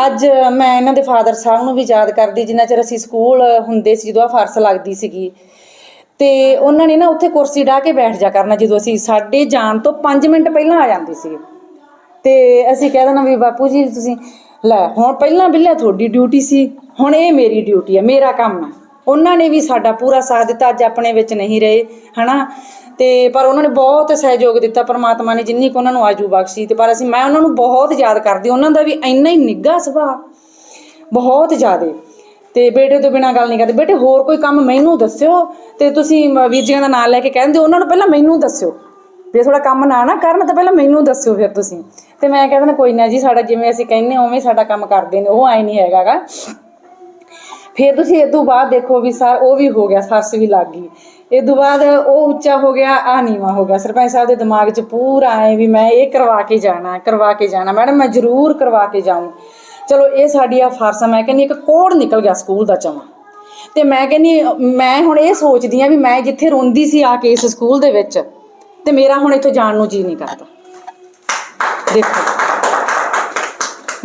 Speaker 3: ਅੱਜ ਮੈਂ ਇਹਨਾਂ ਦੇ ਫਾਦਰ ਸਾਹਿਬ ਨੂੰ ਵੀ ਯਾਦ ਕਰਦੀ, ਜਿੰਨਾ ਚਿਰ ਅਸੀਂ ਸਕੂਲ ਹੁੰਦੇ ਸੀ, ਜਦੋਂ ਆ ਫਰਸ ਲੱਗਦੀ ਸੀਗੀ। ਤੇ ਉਹਨਾਂ ਨੇ ਨਾ ਉੱਥੇ ਕੁਰਸੀ ਢਾ ਕੇ ਬੈਠ ਜਾ ਕਰਨਾ, ਜਦੋਂ ਅਸੀਂ ਸਾਡੇ ਜਾਣ ਤੋਂ 5 ਮਿੰਟ ਪਹਿਲਾਂ ਆ ਜਾਂਦੇ ਸੀ। ਤੇ ਅਸੀਂ ਕਹਿ ਦੇਣਾ ਵੀ ਬਾਪੂ ਜੀ, ਤੁਸੀਂ ਲੈ, ਹੁਣ ਪਹਿਲਾਂ ਬਿੱਲੇ ਤੁਹਾਡੀ ਡਿਊਟੀ ਸੀ, ਹੁਣ ਇਹ ਮੇਰੀ ਡਿਊਟੀ ਹੈ, ਮੇਰਾ ਕੰਮ ਹੈ। ਉਹਨਾਂ ਨੇ ਵੀ ਸਾਡਾ ਪੂਰਾ ਸਾਥ ਦਿੱਤਾ, ਅੱਜ ਆਪਣੇ ਵਿੱਚ ਨਹੀਂ ਰਹੇ, ਹਨਾ? ਤੇ ਪਰ ਉਹਨਾਂ ਨੇ ਬਹੁਤ ਸਹਿਯੋਗ ਦਿੱਤਾ ਪਰਮਾਤਮਾ ਨੇ, ਜਿੰਨੀ ਕੁ ਉਹਨਾਂ ਨੂੰ ਆਜੂ ਬਖਸ਼ੀ। ਤੇ ਪਰ ਅਸੀਂ, ਮੈਂ ਉਹਨਾਂ ਨੂੰ ਬਹੁਤ ਯਾਦ ਕਰਦੀ, ਉਹਨਾਂ ਦਾ ਵੀ ਇੰਨਾ ਹੀ ਨਿੱਘਾ ਸੁਭਾਅ, ਬਹੁਤ ਜ਼ਿਆਦੇ। ਤੇ ਬੇਟੇ ਤੋਂ ਬਿਨਾ ਗੱਲ ਨਹੀਂ ਕਰਦੇ। ਬੇਟੇ, ਹੋਰ ਕੋਈ ਕੰਮ ਮੈਨੂੰ ਦੱਸਿਓ ਤੇ ਤੁਸੀਂ ਮ- ਵੀਰ ਜੀਆਂ ਦਾ ਨਾਮ ਲੈ ਕੇ ਕਹਿੰਦੇ ਉਹਨਾਂ ਨੂੰ ਪਹਿਲਾਂ ਮੈਨੂੰ ਦੱਸਿਓ। ਜੇ ਥੋੜਾ ਕੰਮ ਨਾ ਨਾ ਕਰਨ, ਤਾਂ ਪਹਿਲਾਂ ਮੈਨੂੰ ਦੱਸਿਓ ਫਿਰ ਤੁਸੀਂ। ਤੇ ਮੈਂ ਕਹਿੰਦਾ ਕੋਈ ਨਾ ਜੀ, ਸਾਡਾ ਜਿਵੇਂ ਅਸੀਂ ਕਹਿੰਨੇ ਉਵੇਂ ਸਾਡਾ ਕੰਮ ਕਰਦੇ ਨੇ, ਉਹ ਐ ਨਹੀਂ ਹੈਗਾਗਾ। ਫਿਰ ਤੁਸੀਂ ਇਹ ਤੋਂ ਬਾਅਦ ਦੇਖੋ ਵੀ ਸਾ, ਉਹ ਵੀ ਹੋ ਗਿਆ ਫਰਸ ਵੀ ਲੱਗ ਗਈ। ਇਹ ਤੋਂ ਬਾਅਦ ਉਹ ਉੱਚਾ ਹੋ ਗਿਆ ਆ ਨੀਵਾ ਹੋ ਗਿਆ। ਸਰਪੰਚ ਸਾਹਿਬ ਦੇ ਦਿਮਾਗ 'ਚ ਪੂਰਾ ਆਏ ਵੀ ਮੈਂ ਇਹ ਕਰਵਾ ਕੇ ਜਾਣਾ, ਕਰਵਾ ਕੇ ਜਾਣਾ। ਮੈਡਮ, ਮੈਂ ਜ਼ਰੂਰ ਕਰਵਾ ਕੇ ਜਾਊਂ। ਚਲੋ, ਇਹ ਸਾਡੀ ਆ ਫਰਸ ਆ। ਮੈਂ ਕਹਿੰਦੀ ਇੱਕ ਕੋੜ ਨਿਕਲ ਗਿਆ ਸਕੂਲ ਦਾ ਚਵਾਂ। ਤੇ ਮੈਂ ਕਹਿੰਦੀ ਮੈਂ ਹੁਣ ਇਹ ਸੋਚਦੀ ਆ ਵੀ ਮੈਂ ਜਿੱਥੇ ਰੋਂਦੀ ਸੀ ਆ ਕੇ ਇਸ ਸਕੂਲ ਦੇ ਵਿੱਚ, ਤੇ ਮੇਰਾ ਹੁਣ ਇੱਥੋਂ ਜਾਣ ਨੂੰ ਜੀ ਨਹੀਂ ਕਰਦਾ। ਦੇਖੋ।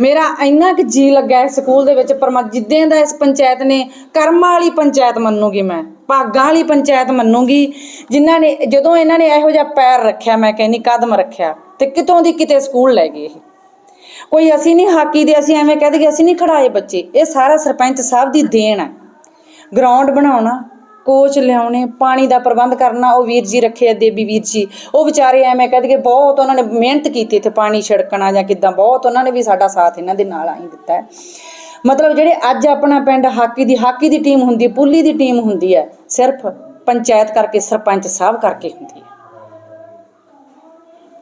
Speaker 3: ਮੇਰਾ ਇੰਨਾ ਕਿ ਜੀ ਲੱਗਾ ਇਸ ਸਕੂਲ ਦੇ ਵਿੱਚ, ਪਰ ਜਿੱਦਾਂ ਦਾ ਇਸ ਪੰਚਾਇਤ ਨੇ ਕਰਮਾਂ ਵਾਲੀ ਪੰਚਾਇਤ ਮੰਨੂਗੀ ਮੈਂ, ਭਾਗਾਂ ਵਾਲੀ ਪੰਚਾਇਤ ਮੰਨੂਗੀ, ਜਿਨ੍ਹਾਂ ਨੇ ਜਦੋਂ ਇਹਨਾਂ ਨੇ ਇਹੋ ਜਿਹਾ ਪੈਰ ਰੱਖਿਆ, ਮੈਂ ਕਹਿੰਨੀ ਕਦਮ ਰੱਖਿਆ, ਤੇ ਕਿਤੋਂ ਦੀ ਕਿਤੇ ਸਕੂਲ ਲੈ ਗਏ ਇਹ। ਕੋਈ ਅਸੀਂ ਨਹੀਂ ਹਾਕੀ ਦੇ, ਅਸੀਂ ਐਵੇਂ ਕਹਿ ਦਈਏ ਅਸੀਂ ਨਹੀਂ ਖੜਾਏ ਬੱਚੇ, ਇਹ ਸਾਰਾ ਸਰਪੰਚ ਸਾਹਿਬ ਦੀ ਦੇਣ ਹੈ। ਗਰਾਊਂਡ ਬਣਾਉਣਾ ਕੋਚ ਲਿਆਉਣੇ, ਪਾਣੀ ਦਾ ਪ੍ਰਬੰਧ ਕਰਨਾ, ਉਹ ਵੀਰ ਜੀ ਰੱਖੇ ਆ ਦੇਬੀ ਵੀਰ ਜੀ। ਉਹ ਵਿਚਾਰੇ ਐਵੇਂ ਕਹਿ ਦਈਏ ਬਹੁਤ ਉਹਨਾਂ ਨੇ ਮਿਹਨਤ ਕੀਤੀ ਇੱਥੇ ਪਾਣੀ ਛਿੜਕਣਾ ਜਾਂ ਕਿਦਾਂ, ਬਹੁਤ ਉਹਨਾਂ ਨੇ ਵੀ ਸਾਡਾ ਸਾਥ ਇਹਨਾਂ ਦੇ ਨਾਲ ਆਈ ਦਿੱਤਾ ਹੈ। ਮਤਲਬ ਜਿਹੜੇ ਅੱਜ ਆਪਣਾ ਪਿੰਡ ਹਾਕੀ ਦੀ ਹਾਕੀ ਦੀ ਟੀਮ ਹੁੰਦੀ ਹੈ ਪੁੱਲੀ ਦੀ ਟੀਮ ਹੁੰਦੀ ਹੈ, ਸਿਰਫ ਪੰਚਾਇਤ ਕਰਕੇ, ਸਰਪੰਚ ਸਾਹਿਬ ਕਰਕੇ ਹੁੰਦੀ ਹੈ।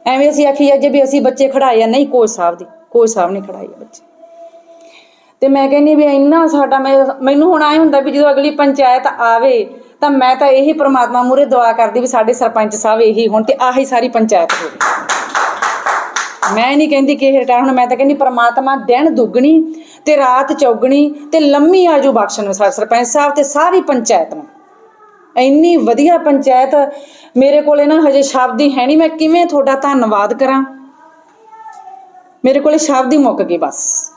Speaker 3: ਐਵੇਂ ਅਸੀਂ ਆਖੀ ਜੇ ਵੀ ਅਸੀਂ ਬੱਚੇ ਖੜਾਏ ਆ, ਨਹੀਂ ਕੋਈ ਸਾਹਿਬ ਦੀ ਕੋਈ ਸਾਹਿਬ ਨਹੀਂ ਖੜਾਏ ਬੱਚੇ। ਤੇ ਮੈਂ ਕਹਿੰਨੀ ਵੀ ਇੰਨਾ ਸਾਡਾ ਮੈਂ- ਮੈਨੂੰ ਹੁਣ ਆਏ ਹੁੰਦਾ ਵੀ ਜਦੋਂ ਅਗਲੀ ਪੰਚਾਇਤ ਆਵੇ ਤਾਂ ਮੈਂ ਤਾਂ ਇਹੀ ਪ੍ਰਮਾਤਮਾ ਮੂਰੇ ਦੁਆ ਕਰਦੀ ਵੀ ਸਾਡੇ ਸਰਪੰਚ ਸਾਹਿਬ ਇਹੀ ਹੋਣ ਤੇ ਆਹੀ ਸਾਰੀ ਪੰਚਾਇਤ ਹੋਵੇ। ਮੈਂ ਨਹੀਂ ਕਹਿੰਦੀ ਕਿ ਇਹ ਰਿਟਾਇਰ ਹੁਣ, ਮੈਂ ਤਾਂ ਕਹਿੰਦੀ ਪ੍ਰਮਾਤਮਾ ਦਿਨ ਦੁੱਗਣੀ ਤੇ ਰਾਤ ਚੌਗਣੀ ਤੇ ਲੰਮੀ ਆਜੂ ਬਖਸ਼ਣ ਸਾਡੇ ਸਰਪੰਚ ਸਾਹਿਬ ਤੇ ਸਾਰੀ ਪੰਚਾਇਤ ਨੂੰ। ਇੰਨੀ ਵਧੀਆ ਪੰਚਾਇਤ ਮੇਰੇ ਕੋਲੇ ਨਾ ਹਜੇ ਸ਼ਬਦ ਹੀ ਹੈ ਨਹੀਂ, ਮੈਂ ਕਿਵੇਂ ਤੁਹਾਡਾ ਧੰਨਵਾਦ ਕਰਾਂ? ਮੇਰੇ ਕੋਲੇ ਸ਼ਬਦ ਹੀ ਮੁੱਕ ਗਏ ਬਸ।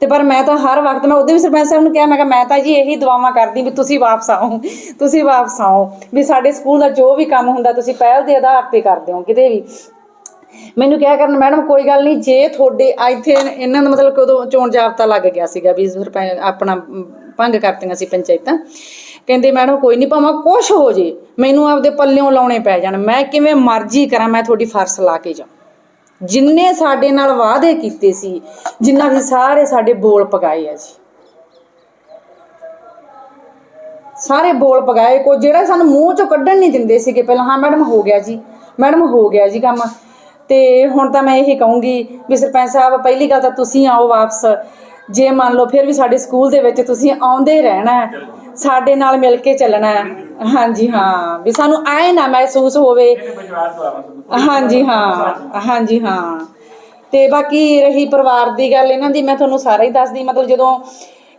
Speaker 3: ਤੇ ਪਰ ਮੈਂ ਤਾਂ ਹਰ ਵਕਤ, ਮੈਂ ਉਹਦੇ ਵੀ ਸਰਪੰਚ ਸਾਹਿਬ ਨੂੰ ਕਿਹਾ, ਮੈਂ ਕਿਹਾ, ਮੈਂ ਤਾਂ ਜੀ ਇਹੀ ਦੁਆਵਾਂ ਕਰਦੀ ਵੀ ਤੁਸੀਂ ਵਾਪਸ ਆਓ, ਤੁਸੀਂ ਵਾਪਸ ਆਓ, ਵੀ ਸਾਡੇ ਸਕੂਲ ਦਾ ਜੋ ਵੀ ਕੰਮ ਹੁੰਦਾ, ਤੁਸੀਂ ਪਹਿਲ ਦੇ ਆਧਾਰ ਤੇ ਕਰਦੇ ਹੋ ਕਿਤੇ ਵੀ। ਮੈਨੂੰ ਕਿਹਾ ਕਰਨ, ਮੈਡਮ, ਕੋਈ ਗੱਲ ਨਹੀਂ, ਜੇ ਤੁਹਾਡੇ ਇੱਥੇ ਇਹਨਾਂ ਦਾ ਮਤਲਬ ਕਦੋਂ ਚੋਣ ਜਾਬਤਾ ਲੱਗ ਗਿਆ ਸੀਗਾ ਵੀ ਸਰਪੰਚ, ਆਪਣਾ ਭੰਗ ਕਰਤੀਆਂ ਸੀ ਪੰਚਾਇਤਾਂ, ਕਹਿੰਦੇ, ਮੈਡਮ, ਕੋਈ ਨਹੀਂ, ਭਾਵੇਂ ਕੁਛ ਹੋ ਜੇ, ਮੈਨੂੰ ਆਪਦੇ ਪੱਲਿਓਂ ਲਾਉਣੇ ਪੈ ਜਾਣ, ਮੈਂ ਕਿਵੇਂ ਮਰਜ਼ੀ ਕਰਾਂ, ਮੈਂ ਤੁਹਾਡੀ ਫਰਸ ਲਾ ਕੇ ਜਾ ਜਿੰਨੇ ਸਾਡੇ ਨਾਲ ਵਾਅਦੇ ਕੀਤੇ ਸੀ ਜਿੰਨਾ ਵੀ ਸਾਰੇ ਸਾਡੇ ਬੋਲ ਪਗਾਏ ਆ ਜੀ। ਸਾਰੇ ਬੋਲ ਪਗਾਏ ਕੋ ਜਿਹੜਾ ਸਾਨੂੰ ਮੂੰਹ ਚੋਂ ਕੱਢਣ ਨਹੀਂ ਦਿੰਦੇ ਸੀਗੇ ਪਹਿਲਾਂ, ਹਾਂ ਮੈਡਮ ਹੋ ਗਿਆ ਜੀ, ਮੈਡਮ ਹੋ ਗਿਆ ਜੀ ਕੰਮ। ਤੇ ਹੁਣ ਤਾਂ ਮੈਂ ਇਹੀ ਕਹੂੰਗੀ ਵੀ ਸਰਪੰਚ ਸਾਹਿਬ, ਪਹਿਲੀ ਗੱਲ ਤਾਂ ਤੁਸੀਂ ਆਓ ਵਾਪਸ। ਜੇ ਮੰਨ ਲਓ ਫਿਰ ਵੀ ਸਾਡੇ ਸਕੂਲ ਦੇ ਵਿੱਚ ਤੁਸੀਂ ਆਉਂਦੇ ਰਹਿਣਾ ਸਾਡੇ ਨਾਲ ਮਿਲ ਕੇ ਚੱਲਣਾ ਹੈ। ਹਾਂਜੀ, ਹਾਂ। ਵੀ ਸਾਨੂੰ ਐ ਨਾ ਮਹਿਸੂਸ ਹੋਵੇ। ਹਾਂਜੀ, ਹਾਂ। ਹਾਂਜੀ, ਹਾਂ। ਤੇ ਬਾਕੀ ਰਹੀ ਪਰਿਵਾਰ ਦੀ ਗੱਲ, ਇਹਨਾਂ ਦੀ ਮੈਂ ਤੁਹਾਨੂੰ ਸਾਰਾ ਹੀ ਦੱਸਦੀ। ਮਤਲਬ ਜਦੋਂ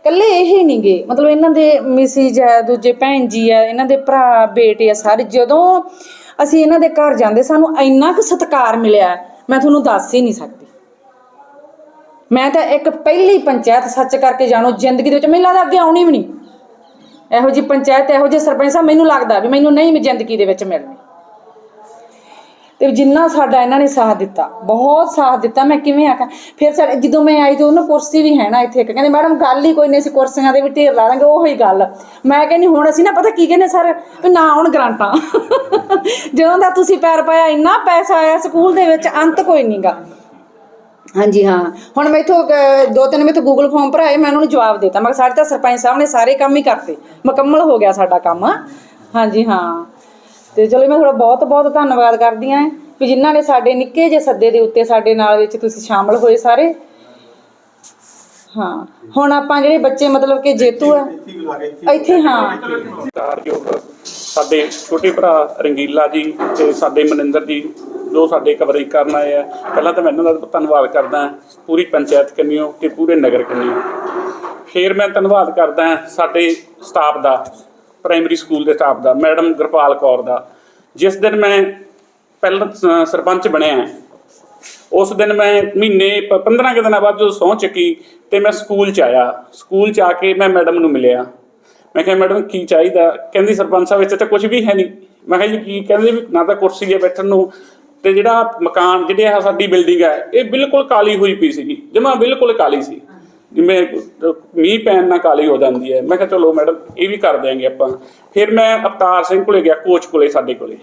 Speaker 3: ਕੱਲੇ ਇਹ ਨਹੀਂਗੇ ਮਤਲਬ ਇਹਨਾਂ ਦੇ ਮਿਸਿਜ ਹੈ, ਦੂਜੇ ਭੈਣ ਜੀ ਹੈ, ਇਹਨਾਂ ਦੇ ਭਰਾ, ਬੇਟੇ ਆ ਸਾਰੇ ਜਦੋਂ ਅਸੀਂ ਇਹਨਾਂ ਦੇ ਘਰ ਜਾਂਦੇ, ਸਾਨੂੰ ਇੰਨਾ ਕੁ ਸਤਿਕਾਰ ਮਿਲਿਆ। ਮੈਂ ਤੁਹਾਨੂੰ ਦੱਸ ਹੀ ਨਹੀਂ ਸਕਦੀ। ਮੈਂ ਤਾਂ ਇੱਕ ਪਹਿਲੀ ਪੰਚਾਇਤ ਸੱਚ ਕਰਕੇ ਜਾਣੋ, ਜ਼ਿੰਦਗੀ ਦੇ ਵਿੱਚ ਮੈਨੂੰ ਲੱਗਦਾ ਅੱਗੇ ਆਉਣੀ ਵੀ ਨਹੀਂ। ਇਹੋ ਜੀ ਪੰਚਾਇਤ, ਇਹੋ ਜਿਹੇ ਸਰਪੰਚ ਸਾਹਿਬ ਮੈਨੂੰ ਲੱਗਦਾ ਵੀ ਮੈਨੂੰ ਨਹੀਂ ਜ਼ਿੰਦਗੀ ਦੇ ਵਿੱਚ ਮਿਲਣੀ। ਤੇ ਜਿੰਨਾ ਸਾਡਾ ਇਹਨਾਂ ਨੇ ਸਾਥ ਦਿੱਤਾ, ਬਹੁਤ ਸਾਥ ਦਿੱਤਾ, ਮੈਂ ਕਿਵੇਂ ਆਖਾਂ? ਫਿਰ ਸਰ ਜਦੋਂ ਮੈਂ ਆਈ ਤੇ ਉਹਨਾਂ ਕੁਰਸੀ ਵੀ ਹੈ ਨਾ ਇੱਥੇ ਇੱਕ, ਕਹਿੰਦੇ ਮੈਡਮ ਗੱਲ ਹੀ ਕੋਈ ਨਹੀਂ, ਅਸੀਂ ਕੁਰਸੀਆਂ ਦੇ ਵੀ ਢੇਰ ਲਾ ਲਾਂਗੇ, ਉਹੀ ਗੱਲ। ਮੈਂ ਕਹਿੰਦੀ ਹੁਣ ਅਸੀਂ ਨਾ, ਪਤਾ ਕੀ ਕਹਿੰਦੇ ਸਰ? ਵੀ ਨਾ ਆਉਣ ਗਰਾਂਟਾਂ। ਜਦੋਂ ਦਾ ਤੁਸੀਂ ਪੈਰ ਪਾਇਆ, ਇੰਨਾ ਪੈਸਾ ਆਇਆ, ਸਕੂਲ ਦੇ ਵਿੱਚ ਅੰਤ ਕੋਈ ਨਹੀਂਗਾ ਹਾਂਜੀ, ਹਾਂ। ਹੁਣ ਮੈਥੋਂ ਦੋ ਤਿੰਨ ਮੈਥੋਂ ਗੂਗਲ ਫਾਰਮ ਭਰਾਏ, ਮੈਂ ਉਹਨਾਂ ਨੂੰ ਜਵਾਬ ਦਿੱਤਾ। ਮੈਂ ਸਾਡੇ ਤਾਂ ਸਰਪੰਚ ਸਾਹਿਬ ਨੇ ਸਾਰੇ ਕੰਮ ਹੀ ਕਰਤੇ। ਮੁਕੰਮਲ ਹੋ ਗਿਆ ਸਾਡਾ ਕੰਮ। ਹਾਂਜੀ, ਹਾਂ। ਤੇ ਚਲੋ ਮੈਂ ਤੁਹਾਡਾ ਬਹੁਤ ਬਹੁਤ ਧੰਨਵਾਦ ਕਰਦੀ ਹਾਂ ਵੀ ਜਿਨ੍ਹਾਂ ਨੇ ਸਾਡੇ ਨਿੱਕੇ ਜਿਹੇ ਸੱਦੇ ਦੇ ਉੱਤੇ ਸਾਡੇ ਨਾਲ ਵਿੱਚ ਤੁਸੀਂ ਸ਼ਾਮਲ ਹੋਏ ਸਾਰੇ। ਹਾਂ। ਹੁਣ ਆਪਾਂ ਜਿਹੜੇ ਬੱਚੇ ਮਤਲਬ ਕਿ ਜੇਤੂ ਆ, ਇੱਥੇ ਹਾਂ
Speaker 4: ਸਾਡੇ ਛੋਟੇ ਭਰਾ ਰੰਗੀਲਾ ਜੀ ਤੇ ਸਾਡੇ ਮਨਿੰਦਰ ਜੀ, ਜੋ ਸਾਡੇ ਕਵਰੇਜ ਕਰਨ ਆਏ ਆ। ਪਹਿਲਾਂ ਤਾਂ ਮੈਂ ਇਹਨਾਂ ਦਾ ਧੰਨਵਾਦ ਕਰਦਾ ਪੂਰੀ ਪੰਚਾਇਤ ਕੰਨਿਓ ਤੇ ਪੂਰੇ ਨਗਰ ਕੰਨਿਓ। ਫਿਰ ਮੈਂ ਧੰਨਵਾਦ ਕਰਦਾ ਸਾਡੇ ਸਟਾਫ ਦਾ ਪ੍ਰਾਇਮਰੀ ਸਕੂਲ ਦੇ ਸਟਾਫ ਦਾ, ਮੈਡਮ ਗੁਰਪਾਲ ਕੌਰ ਦਾ। ਜਿਸ ਦਿਨ ਮੈਂ ਪਹਿਲਾਂ ਸਰਪੰਚ ਬਣਿਆ ਉਸ ਦਿਨ ਮੈਂ ਮਹੀਨੇ ਪ- 15 ਕੁ ਦਿਨਾਂ ਬਾਅਦ ਜਦੋਂ ਸਹੁੰ ਚੱਕੀ ਤੇ ਮੈਂ ਸਕੂਲ ਚ ਆਇਆ। ਸਕੂਲ ਚ ਆ ਕੇ ਮੈਂ ਮੈਡਮ ਨੂੰ ਮਿਲਿਆ। ਮੈਂ ਕਿਹਾ, ਮੈਡਮ, ਕੀ ਚਾਹੀਦਾ? ਕਹਿੰਦੀ, ਸਰਪੰਚ ਸਾਹਿਬ, ਇੱਥੇ ਤਾਂ ਕੁਝ ਵੀ ਹੈ ਨਹੀਂ। ਮੈਂ ਕਿਹਾ, ਜੀ, ਕੀ? ਕਹਿੰਦੇ ਵੀ, ਨਾ ਤਾਂ ਕੁਰਸੀ ਹੈ ਬੈਠਣ ਨੂੰ। ਤੇ ਜਿਹੜਾ ਮਕਾਨ, ਜਿਹੜੇ ਆ ਸਾਡੀ ਬਿਲਡਿੰਗ ਹੈ, ਇਹ ਬਿਲਕੁਲ ਕਾਲੀ ਹੋਈ ਪਈ ਸੀਗੀ। ਜਮਾ ਬਿਲਕੁਲ ਕਾਲੀ ਸੀ। ਜਿਵੇਂ ਮੀਂਹ ਪੈਣ ਨਾਲ ਕਾਲੀ ਹੋ ਜਾਂਦੀ ਹੈ। ਮੈਂ ਕਿਹਾ, ਚਲੋ, ਮੈਡਮ, ਇਹ ਵੀ ਕਰ ਦਿਆਂਗੇ ਆਪਾਂ। ਫਿਰ ਮੈਂ ਅਵਤਾਰ ਸਿੰਘ ਕੋਲੇ ਗਿਆ, ਕੋਚ ਕੋਲੇ, ਸਾਡੇ ਕੋਲੇ।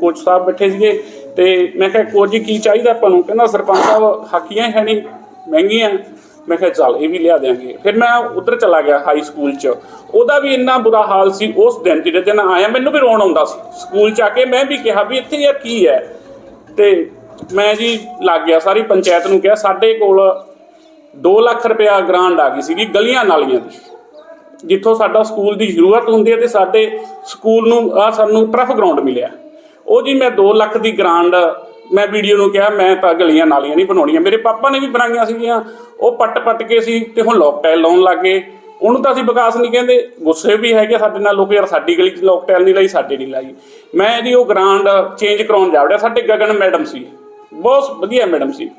Speaker 4: ਕੋਚ ਸਾਹਿਬ ਬੈਠੇ ਸੀਗੇ ਤੇ ਮੈਂ ਕਿਹਾ, ਕੋਚ ਜੀ, ਕੀ ਚਾਹੀਦਾ ਆਪਾਂ ਨੂੰ? ਕਹਿੰਦਾ, ਸਰਪੰਚ ਸਾਹਿਬ, ਹਾਕੀਆਂ ਹੈ ਨਹੀਂ, ਮਹਿੰਗੀਆਂ। ਮੈਂ ਕਿਹਾ ਚੱਲ ਇਹ ਵੀ ਲਿਆ ਦਿਆਂਗੇ। ਫਿਰ ਮੈਂ ਉਧਰ ਚਲਾ ਗਿਆ ਹਾਈ ਸਕੂਲ 'ਚ। ਉਹਦਾ ਵੀ ਇੰਨਾ ਬੁਰਾ ਹਾਲ ਸੀ ਉਸ ਦਿਨ ਜਿਹੜੇ ਦਿਨ ਆਇਆ, ਮੈਨੂੰ ਵੀ ਰੋਣ ਆਉਂਦਾ ਸੀ। ਸਕੂਲ 'ਚ ਆ ਕੇ ਮੈਂ ਵੀ ਕਿਹਾ ਵੀ ਇੱਥੇ ਯਾਰ ਕੀ ਹੈ? ਤੇ ਮੈਂ ਜੀ ਲੱਗ ਗਿਆ ਸਾਰੀ ਪੰਚਾਇਤ ਨੂੰ ਕਿਹਾ, ਸਾਡੇ ਕੋਲ 2 ਲੱਖ ਰੁਪਇਆ ਗ੍ਰਾਂਟ ਆ ਗਈ ਸੀਗੀ ਗਲੀਆਂ ਨਾਲੀਆਂ ਦੀ। ਜਿੱਥੋਂ ਸਾਡਾ ਸਕੂਲ ਦੀ ਜ਼ਰੂਰਤ ਹੁੰਦੀ ਹੈ ਤੇ ਸਾਡੇ ਸਕੂਲ ਨੂੰ ਆ ਸਾਨੂੰ ਟਰਫ ਗਰਾਊਂਡ ਮਿਲਿਆ। ਉਹ ਜੀ ਮੈਂ 2 ਲੱਖ ਦੀ ਗ੍ਰਾਂਟ ਮੈਂ ਵੀਡੀਓ ਨੂੰ ਕਿਹਾ, ਮੈਂ ਤਾਂ ਗਲੀਆਂ ਨਾਲੀਆਂ ਨਹੀਂ ਬਣਾਉਣੀਆਂ। ਮੇਰੇ ਪਾਪਾ ਨੇ ਵੀ ਬਣਾਈਆਂ ਸੀਗੀਆਂ। ਉਹ ਪੱਟ ਪੱਟ ਕੇ ਸੀ ਤੇ ਹੁਣ ਲੋਕ ਟਾਇਲ ਲਾਉਣ ਲੱਗੇ ਉਹਨੂੰ ਤਾਂ ਅਸੀਂ ਵਿਕਾਸ ਨਹੀਂ ਕਹਿੰਦੇ। ਗੁੱਸੇ ਵੀ ਹੈਗੇ ਸਾਡੇ ਨਾਲ। ਲੋਕ ਯਾਰ ਸਾਡੀ ਗਲੀ 'ਚ ਲੋਕ ਟਾਇਲ ਨਹੀਂ ਲਾਈ, ਸਾਡੇ ਨਹੀਂ ਲਾਈ। ਮੈਂ ਜੀ ਉਹ ਗ੍ਰਾਂਟ ਚੇਂਜ ਕਰਾਉਣ ਜਾ ਵੜਿਆ। ਸਾਡੇ ਗਗਨ ਮੈਡਮ ਸੀ। ਬਹੁਤ ਵਧੀਆ ਮੈਡਮ ਸੀ।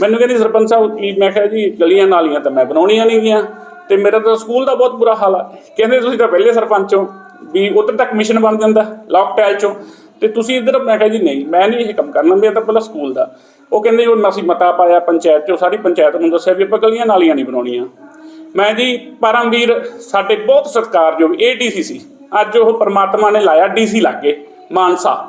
Speaker 4: ਮੈਨੂੰ ਕਹਿੰਦੀ, ਸਰਪੰਚ ਸਾਹਿਬ, ਕੀ ਮੈਂ ਕਿਹਾ, ਜੀ, ਗਲੀਆਂ ਨਾਲੀਆਂ ਤਾਂ ਮੈਂ ਬਣਾਉਣੀਆਂ ਨਹੀਂ ਗੀਆਂ। ਤੇ ਮੇਰਾ ਤਾਂ ਸਕੂਲ ਦਾ ਬਹੁਤ ਬੁਰਾ ਹਾਲ ਆ। ਕਹਿੰਦੇ, ਤੁਸੀਂ ਤਾਂ ਪਹਿਲੇ ਸਰਪੰਚ ਹੋ। ਵੀ ਉਧਰ ਤੱਕ ਮਿਸ਼ਨ ਬਣ ਜਾਂਦਾ ਲੌਕ ਟੈਲ ਚੋਂ। ਤੇ ਤੁਸੀਂ ਇੱਧਰ ਮੈਂ ਕਿਹਾ ਜੀ ਨਹੀਂ, ਮੈਂ ਨਹੀਂ ਇਹ ਕੰਮ ਕਰਨਾ ਮੇਰਾ ਤਾਂ ਪਹਿਲਾਂ ਸਕੂਲ ਦਾ। ਉਹ ਕਹਿੰਦੇ ਉਹ ਅਸੀਂ ਮਤਾ ਪਾਇਆ, ਪੰਚਾਇਤ ਚੋਂ ਸਾਰੀ ਪੰਚਾਇਤ ਨੂੰ ਦੱਸਿਆ ਵੀ ਆਪਾਂ ਗਲੀਆਂ ਨਾਲੀਆਂ ਨਹੀਂ ਬਣਾਉਣੀਆਂ। ਮੈਂ ਜੀ, ਪਰਮਵੀਰ ਸਾਡੇ ਬਹੁਤ ਸਤਿਕਾਰਯੋਗ ਏਡੀਸੀ ਸੀ। ਅੱਜ ਉਹ ਪਰਮਾਤਮਾ ਨੇ ਲਾਇਆ ਡੀਸੀ ਲਾਗੇ, ਮਾਨਸਾ।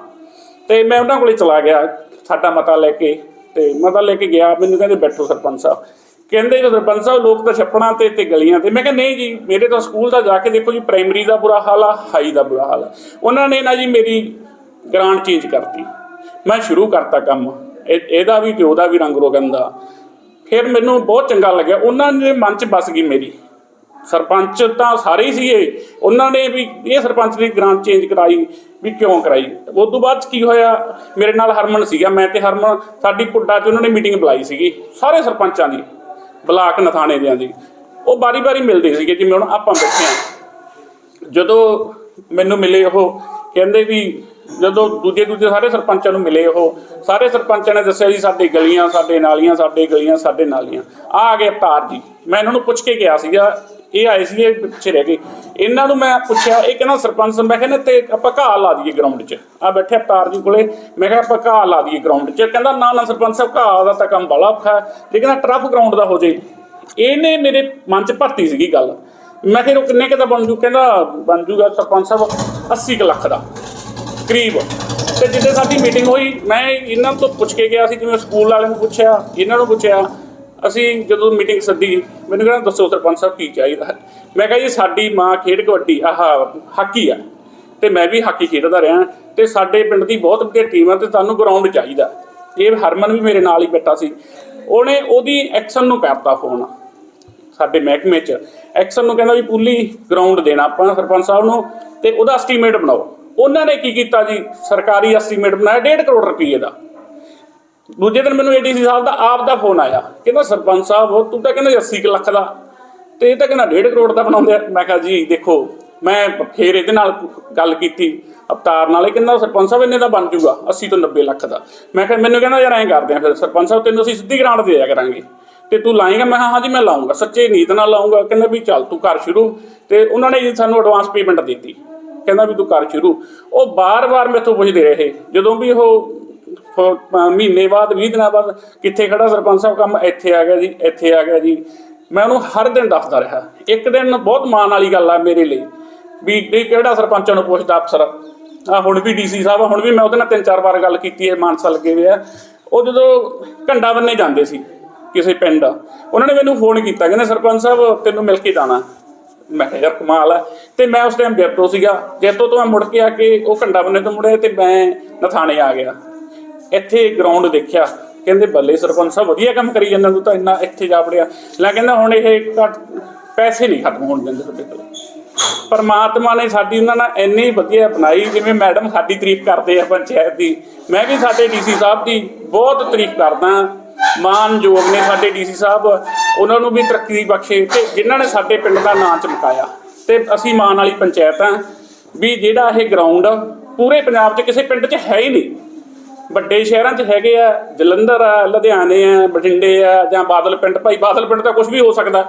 Speaker 4: ਤੇ ਮੈਂ ਉਹਨਾਂ ਕੋਲੇ ਚਲਾ ਗਿਆ, ਸਾਡਾ ਮਤਾ ਲੈ ਕੇ, ਤੇ ਮਤਾ ਲੈ ਕੇ ਗਿਆ, ਮੈਨੂੰ ਕਹਿੰਦੇ ਬੈਠੋ ਸਰਪੰਚ ਸਾਹਿਬ। ਕਹਿੰਦੇ ਜੀ, ਸਰਪੰਚ ਸਾਹਿਬ, ਲੋਕ ਤਾਂ ਛੱਪੜਾਂ ਤੇ ਤੇ ਗਲੀਆਂ ਤੇ। ਮੈਂ ਕਿਹਾ, ਨਹੀਂ ਜੀ, ਮੇਰੇ ਤਾਂ ਸਕੂਲ ਦਾ ਜਾ ਕੇ ਦੇਖੋ ਜੀ ਪ੍ਰਾਇਮਰੀ ਦਾ ਬੁਰਾ ਹਾਲ ਆ ਹਾਈ ਦਾ ਬੁਰਾ ਹਾਲ ਆ। ਉਹਨਾਂ ਨੇ ਨਾ ਜੀ ਮੇਰੀ ਗ੍ਰਾਂਟ ਚੇਂਜ ਕਰਤੀ। ਮੈਂ ਸ਼ੁਰੂ ਕਰਤਾ ਕੰਮ। ਇਹ- ਇਹਦਾ ਵੀ ਤੇ ਉਹਦਾ ਵੀ ਰੰਗ ਰੋਗਨ ਦਾ। ਫਿਰ ਮੈਨੂੰ ਬਹੁਤ ਚੰਗਾ ਲੱਗਿਆ। ਉਹਨਾਂ ਦੇ ਮਨ 'ਚ ਬਸ ਗਈ ਮੇਰੀ। ਸਰਪੰਚ ਤਾਂ ਸਾਰੇ ਹੀ ਸੀਗੇ। ਉਹਨਾਂ ਨੇ ਵੀ ਇਹ ਸਰਪੰਚ ਦੀ ਗ੍ਰਾਂਟ ਚੇਂਜ ਕਰਾਈ, ਵੀ ਕਿਉਂ ਕਰਾਈ? ਉਸ ਤੋਂ ਬਾਅਦ 'ਚ ਕੀ ਹੋਇਆ? ਮੇਰੇ ਨਾਲ ਹਰਮਨ ਸੀਗਾ। ਮੈਂ ਤੇ ਹਰਮਨ, ਸਾਡੀ ਪੁੱਡਾ 'ਚ ਉਹਨਾਂ ਨੇ ਮੀਟਿੰਗ ਬੁਲਾਈ ਸੀਗੀ। ਸਾਰੇ ਸਰਪੰਚਾਂ ਦੀ। ਬਲਾਕ ਨਥਾਣੇ ਦਿਆਂ ਦੀ। ਉਹ ਬਾਰੀ-ਬਾਰੀ ਮਿਲਦੇ ਸੀਗੇ ਜਿਵੇਂ ਹੁਣ ਆਪਾਂ ਬੈਠੇ ਆ। ਜਦੋਂ ਮੈਨੂੰ ਮਿਲੇ ਉਹ, ਕਹਿੰਦੇ ਵੀ ਜਦੋਂ ਦੂਜੇ ਦੂਜੇ ਸਾਰੇ ਸਰਪੰਚਾਂ ਨੂੰ ਮਿਲੇ ਉਹ, ਸਾਰੇ ਸਰਪੰਚਾਂ ਨੇ ਦੱਸਿਆ ਜੀ, ਸਾਡੇ ਗਲੀਆਂ, ਸਾਡੇ ਨਾਲੀਆਂ, ਸਾਡੇ ਗਲੀਆਂ, ਸਾਡੇ ਨਾਲੀਆਂ। ਆ ਆ ਗਏ ਅਵਤਾਰ ਜੀ। ਮੈਂ ਇਹਨਾਂ ਨੂੰ ਪੁੱਛ ਕੇ ਗਿਆ ਸੀਗਾ, ਇਹ ਆਏ ਸੀਗੇ ਪਿੱਛੇ ਰਹਿ ਗਏ। ਇਹਨਾਂ ਨੂੰ ਮੈਂ ਪੁੱਛਿਆ, ਇਹ ਕਹਿੰਦਾ ਸਰਪੰਚ ਮੈਂ ਕਹਿੰਦਾ ਤੇ ਆਪਾਂ ਘਾਹ ਲਾ ਦਈਏ ਗਰਾਊਂਡ 'ਚ। ਆ ਬੈਠੇ ਅਵਤਾਰ ਜੀ ਕੋਲੇ। ਮੈਂ ਕਿਹਾ, ਆਪਾਂ ਘਾਹ ਲਾ ਦਈਏ ਗਰਾਊਂਡ 'ਚ। ਕਹਿੰਦਾ, ਨਾ ਨਾ ਸਰਪੰਚ ਸਾਹਿਬ, ਘਾਹ ਦਾ ਤਾਂ ਕੰਮ ਬੜਾ ਔਖਾ ਹੈ। ਲੇਕਿਨ ਟਰਫ ਗਰਾਊਂਡ ਦਾ ਹੋ ਜੇ। ਇਹਨੇ ਮੇਰੇ ਮਨ 'ਚ ਭਰਤੀ ਸੀਗੀ ਗੱਲ। ਮੈਂ ਕਿਹਾ ਕਿੰਨੇ ਕੁ ਬਣ ਜੂ? ਕਹਿੰਦਾ, ਬਣ ਜੂਗਾ ਸਰਪੰਚ ਸਾਹਿਬ 80 ਕੁ ਲੱਖ ਦਾ। ਕਰੀਬ। ਤੇ ਜਿੱਦੇ ਸਾਡੀ ਮੀਟਿੰਗ ਹੋਈ, ਮੈਂ ਇਹਨਾਂ ਤੋਂ ਪੁੱਛ ਕੇ ਗਿਆ ਸੀ, ਜਿਵੇਂ ਸਕੂਲ ਵਾਲਿਆਂ ਨੂੰ ਪੁੱਛਿਆ, ਇਹਨਾਂ ਨੂੰ ਪੁੱਛਿਆ। ਅਸੀਂ ਜਦੋਂ ਮੀਟਿੰਗ ਸੱਦੀ, ਮੈਨੂੰ ਕਹਿੰਦਾ, ਦੱਸੋ ਸਰਪੰਚ ਸਾਹਿਬ ਕੀ ਚਾਹੀਦਾ ਹੈ? ਮੈਂ ਕਿਹਾ, ਜੀ, ਸਾਡੀ ਮਾਂ ਖੇਡ ਕਬੱਡੀ, ਆਹ, ਹਾਕੀ ਆ। ਤੇ ਮੈਂ ਵੀ ਹਾਕੀ ਖੇਡਦਾ ਰਿਹਾ। ਤੇ ਸਾਡੇ ਪਿੰਡ ਦੀ ਬਹੁਤ ਵਧੀਆ ਟੀਮ ਆ ਤੇ ਸਾਨੂੰ ਗਰਾਊਂਡ ਚਾਹੀਦਾ। ਇਹ ਹਰਮਨ ਵੀ ਮੇਰੇ ਨਾਲ ਹੀ ਬੈਠਾ ਸੀ। ਉਹਨੇ ਉਹਦੀ ਐਕਸ਼ਨ ਨੂੰ ਕਰਤਾ ਫੋਨ ਸਾਡੇ ਮਹਿਕਮੇ 'ਚ। ਐਕਸ਼ਨ ਨੂੰ ਕਹਿੰਦਾ ਵੀ, ਪੂਲੀ ਗਰਾਊਂਡ ਦੇਣਾ ਆਪਾਂ ਸਰਪੰਚ ਸਾਹਿਬ ਨੂੰ ਤੇ ਉਹਦਾ ਐਸਟੀਮੇਟ ਬਣਾਓ। ਉਹਨਾਂ ਨੇ ਕੀ ਕੀਤਾ ਜੀ? ਸਰਕਾਰੀ ਐਸਟੀਮੇਟ ਬਣਾਇਆ 1.5 ਕਰੋੜ ਰੁਪਏ ਦਾ। ਦੂਜੇ ਦਿਨ ਮੈਨੂੰ ਏਡੀਸੀ ਸਾਹਿਬ ਦਾ ਆਪ ਦਾ ਫੋਨ ਆਇਆ। ਕਹਿੰਦਾ, ਸਰਪੰਚ ਸਾਹਿਬ, ਤੂੰ ਤਾਂ ਕਹਿੰਦਾ 80 ਕੁ ਲੱਖ ਦਾ। ਤੇ ਇਹ ਤਾਂ ਕਹਿੰਦਾ 1.5 ਕਰੋੜ ਦਾ ਬਣਾਉਂਦੇ ਆ। ਮੈਂ ਕਿਹਾ ਜੀ, ਦੇਖੋ, ਮੈਂ ਫੇਰ ਇਹਦੇ ਨਾਲ ਗੱਲ ਕੀਤੀ। ਅਵਤਾਰ ਨਾਲ ਇਹ ਕਹਿੰਦਾ, ਸਰਪੰਚ ਸਾਹਿਬ, ਇੰਨੇ ਦਾ ਬਣ ਜੂਗਾ 80 ਤੋਂ 90 ਲੱਖ ਦਾ। ਮੈਂ ਕਿਹਾ, ਮੈਨੂੰ ਕਹਿੰਦਾ, ਯਾਰ ਐਂ ਕਰਦੇ ਆ ਫਿਰ। ਸਰਪੰਚ ਸਾਹਿਬ, ਤੈਨੂੰ ਅਸੀਂ ਸਿੱਧੀ ਗ੍ਰਾਂਟ ਦੇ ਦਿਆ ਕਰਾਂਗੇ। ਤੇ ਤੂੰ ਲਾਏਗਾ? ਮੈਂ ਕਿਹਾ, ਹਾਂਜੀ, ਮੈਂ ਲਾਉਂਗਾ। ਸੱਚੇ ਨੀਤ ਨਾਲ ਲਾਉਂਗਾ। ਕਹਿੰਦਾ ਵੀ ਚੱਲ, ਤੂੰ ਕਰ ਸ਼ੁਰੂ। ਤੇ ਉਹਨਾਂ ਨੇ ਸਾਨੂੰ ਐਡਵਾਂਸ ਪੇਮੈਂਟ ਦਿੱਤੀ। ਕਹਿੰਦਾ ਵੀ ਤੂੰ ਕਰ ਸ਼ੁਰੂ। ਉਹ ਬਾਰ-ਬਾਰ ਮੈਥੋਂ ਪੁੱਛਦੇ ਰਹੇ। ਜਦੋਂ ਵੀ ਉਹ ਮਹੀਨੇ ਬਾਅਦ 20 ਦਿਨਾਂ ਬਾਅਦ ਕਿੱਥੇ ਖੜਾ ਸਰਪੰਚ ਸਾਹਿਬ, ਕੰਮ ਇੱਥੇ ਆ ਗਿਆ ਜੀ, ਇੱਥੇ ਆ ਗਿਆ ਜੀ। ਮੈਂ ਉਹਨੂੰ ਹਰ ਦਿਨ ਦੱਸਦਾ ਰਿਹਾ। ਇੱਕ ਦਿਨ ਬਹੁਤ ਮਾਣ ਵਾਲੀ ਗੱਲ ਆ ਮੇਰੇ ਲਈ। ਵੀ ਕਿਹੜਾ ਸਰਪੰਚਾਂ ਨੂੰ ਪੁੱਛਦਾ ਅਫਸਰ? ਆ ਹੁਣ ਵੀ ਡੀਸੀ ਸਾਹਿਬ ਹੁਣ ਵੀ ਮੈਂ ਉਹਦੇ ਨਾਲ ਤਿੰਨ ਚਾਰ ਵਾਰ ਗੱਲ ਕੀਤੀ ਹੈ, ਮਾਨਸਾ ਲੱਗੇ ਹੋਏ ਆ। ਉਹ ਜਦੋਂ ਘੰਡਾ ਬੰਨੇ ਜਾਂਦੇ ਸੀ, ਕਿਸੇ ਪਿੰਡ। ਉਹਨਾਂ ਨੇ ਮੈਨੂੰ ਫੋਨ ਕੀਤਾ। ਕਹਿੰਦੇ, ਸਰਪੰਚ ਸਾਹਿਬ, ਤੈਨੂੰ ਮਿਲ ਕੇ ਜਾਣਾ। ਮੈਂ ਕਿਹਾ ਯਾਰ ਕਮਾਲ ਹੈ ਤੇ ਮੈਂ ਉਸ ਟਾਈਮ ਜੈਤੋ ਸੀਗਾ। ਜੈਤੋ ਤੋਂ ਮੈਂ ਮੁੜ ਕੇ ਆ ਕੇ ਉਹ ਘੰਡਾ ਬੰਨੇ ਤੋਂ ਮੁੜਿਆ ਤੇ ਮੈਂ ਨਥਾਣੇ ਆ ਗਿਆ। ਇੱਥੇ ਗਰਾਊਂਡ ਦੇਖਿਆ। ਕਹਿੰਦੇ ਬੱਲੇ ਸਰਪੰਚ ਸਾਹਿਬ, ਵਧੀਆ ਕੰਮ ਕਰੀ ਜਾਂਦਾ ਤੂੰ ਤਾਂ, ਇੰਨਾ ਇੱਥੇ ਜਾ ਪੜਿਆ ਲੈ ਕਹਿੰਦਾ ਹੁਣ ਇਹ ਘੱਟ ਪੈਸੇ ਨਹੀਂ ਖਤਮ ਹੋਣ ਦਿੰਦੇ ਤੁਹਾਡੇ ਕੋਲ। ਪਰਮਾਤਮਾ ਨੇ ਸਾਡੀ ਉਹਨਾਂ ਨਾਲ ਇੰਨੀ ਵਧੀਆ ਬਣਾਈ, ਜਿਵੇਂ ਮੈਡਮ ਸਾਡੀ ਤਾਰੀਫ ਕਰਦੇ ਆ ਪੰਚਾਇਤ ਦੀ। ਮੈਂ ਵੀ ਸਾਡੇ ਡੀਸੀ ਸਾਹਿਬ ਦੀ ਬਹੁਤ ਤਾਰੀਫ ਕਰਦਾ। ਮਾਨਯੋਗ ਨੇ ਸਾਡੇ ਡੀਸੀ ਸਾਹਿਬ। ਉਹਨਾਂ ਨੂੰ ਵੀ ਤਰੱਕੀ ਬਖਸ਼ੇ ਤੇ ਜਿਨ੍ਹਾਂ ਨੇ ਸਾਡੇ ਪਿੰਡ ਦਾ ਨਾਂ ਚਮਕਾਇਆ। ਤੇ ਅਸੀਂ ਮਾਨ ਵਾਲੀ ਪੰਚਾਇਤ ਆ ਵੀ ਜਿਹੜਾ ਇਹ ਗਰਾਊਂਡ ਪੂਰੇ ਪੰਜਾਬ 'ਚ ਕਿਸੇ ਪਿੰਡ 'ਚ ਹੈ ਹੀ ਨਹੀਂ। ਵੱਡੇ ਸ਼ਹਿਰਾਂ 'ਚ ਹੈਗੇ ਆ, ਜਲੰਧਰ ਆ, ਲੁਧਿਆਣੇ ਆ, ਬਠਿੰਡੇ ਆ ਜਾਂ ਬਾਦਲ ਪਿੰਡ। ਭਾਈ ਬਾਦਲ ਪਿੰਡ ਤਾਂ ਕੁਝ ਵੀ ਹੋ ਸਕਦਾ,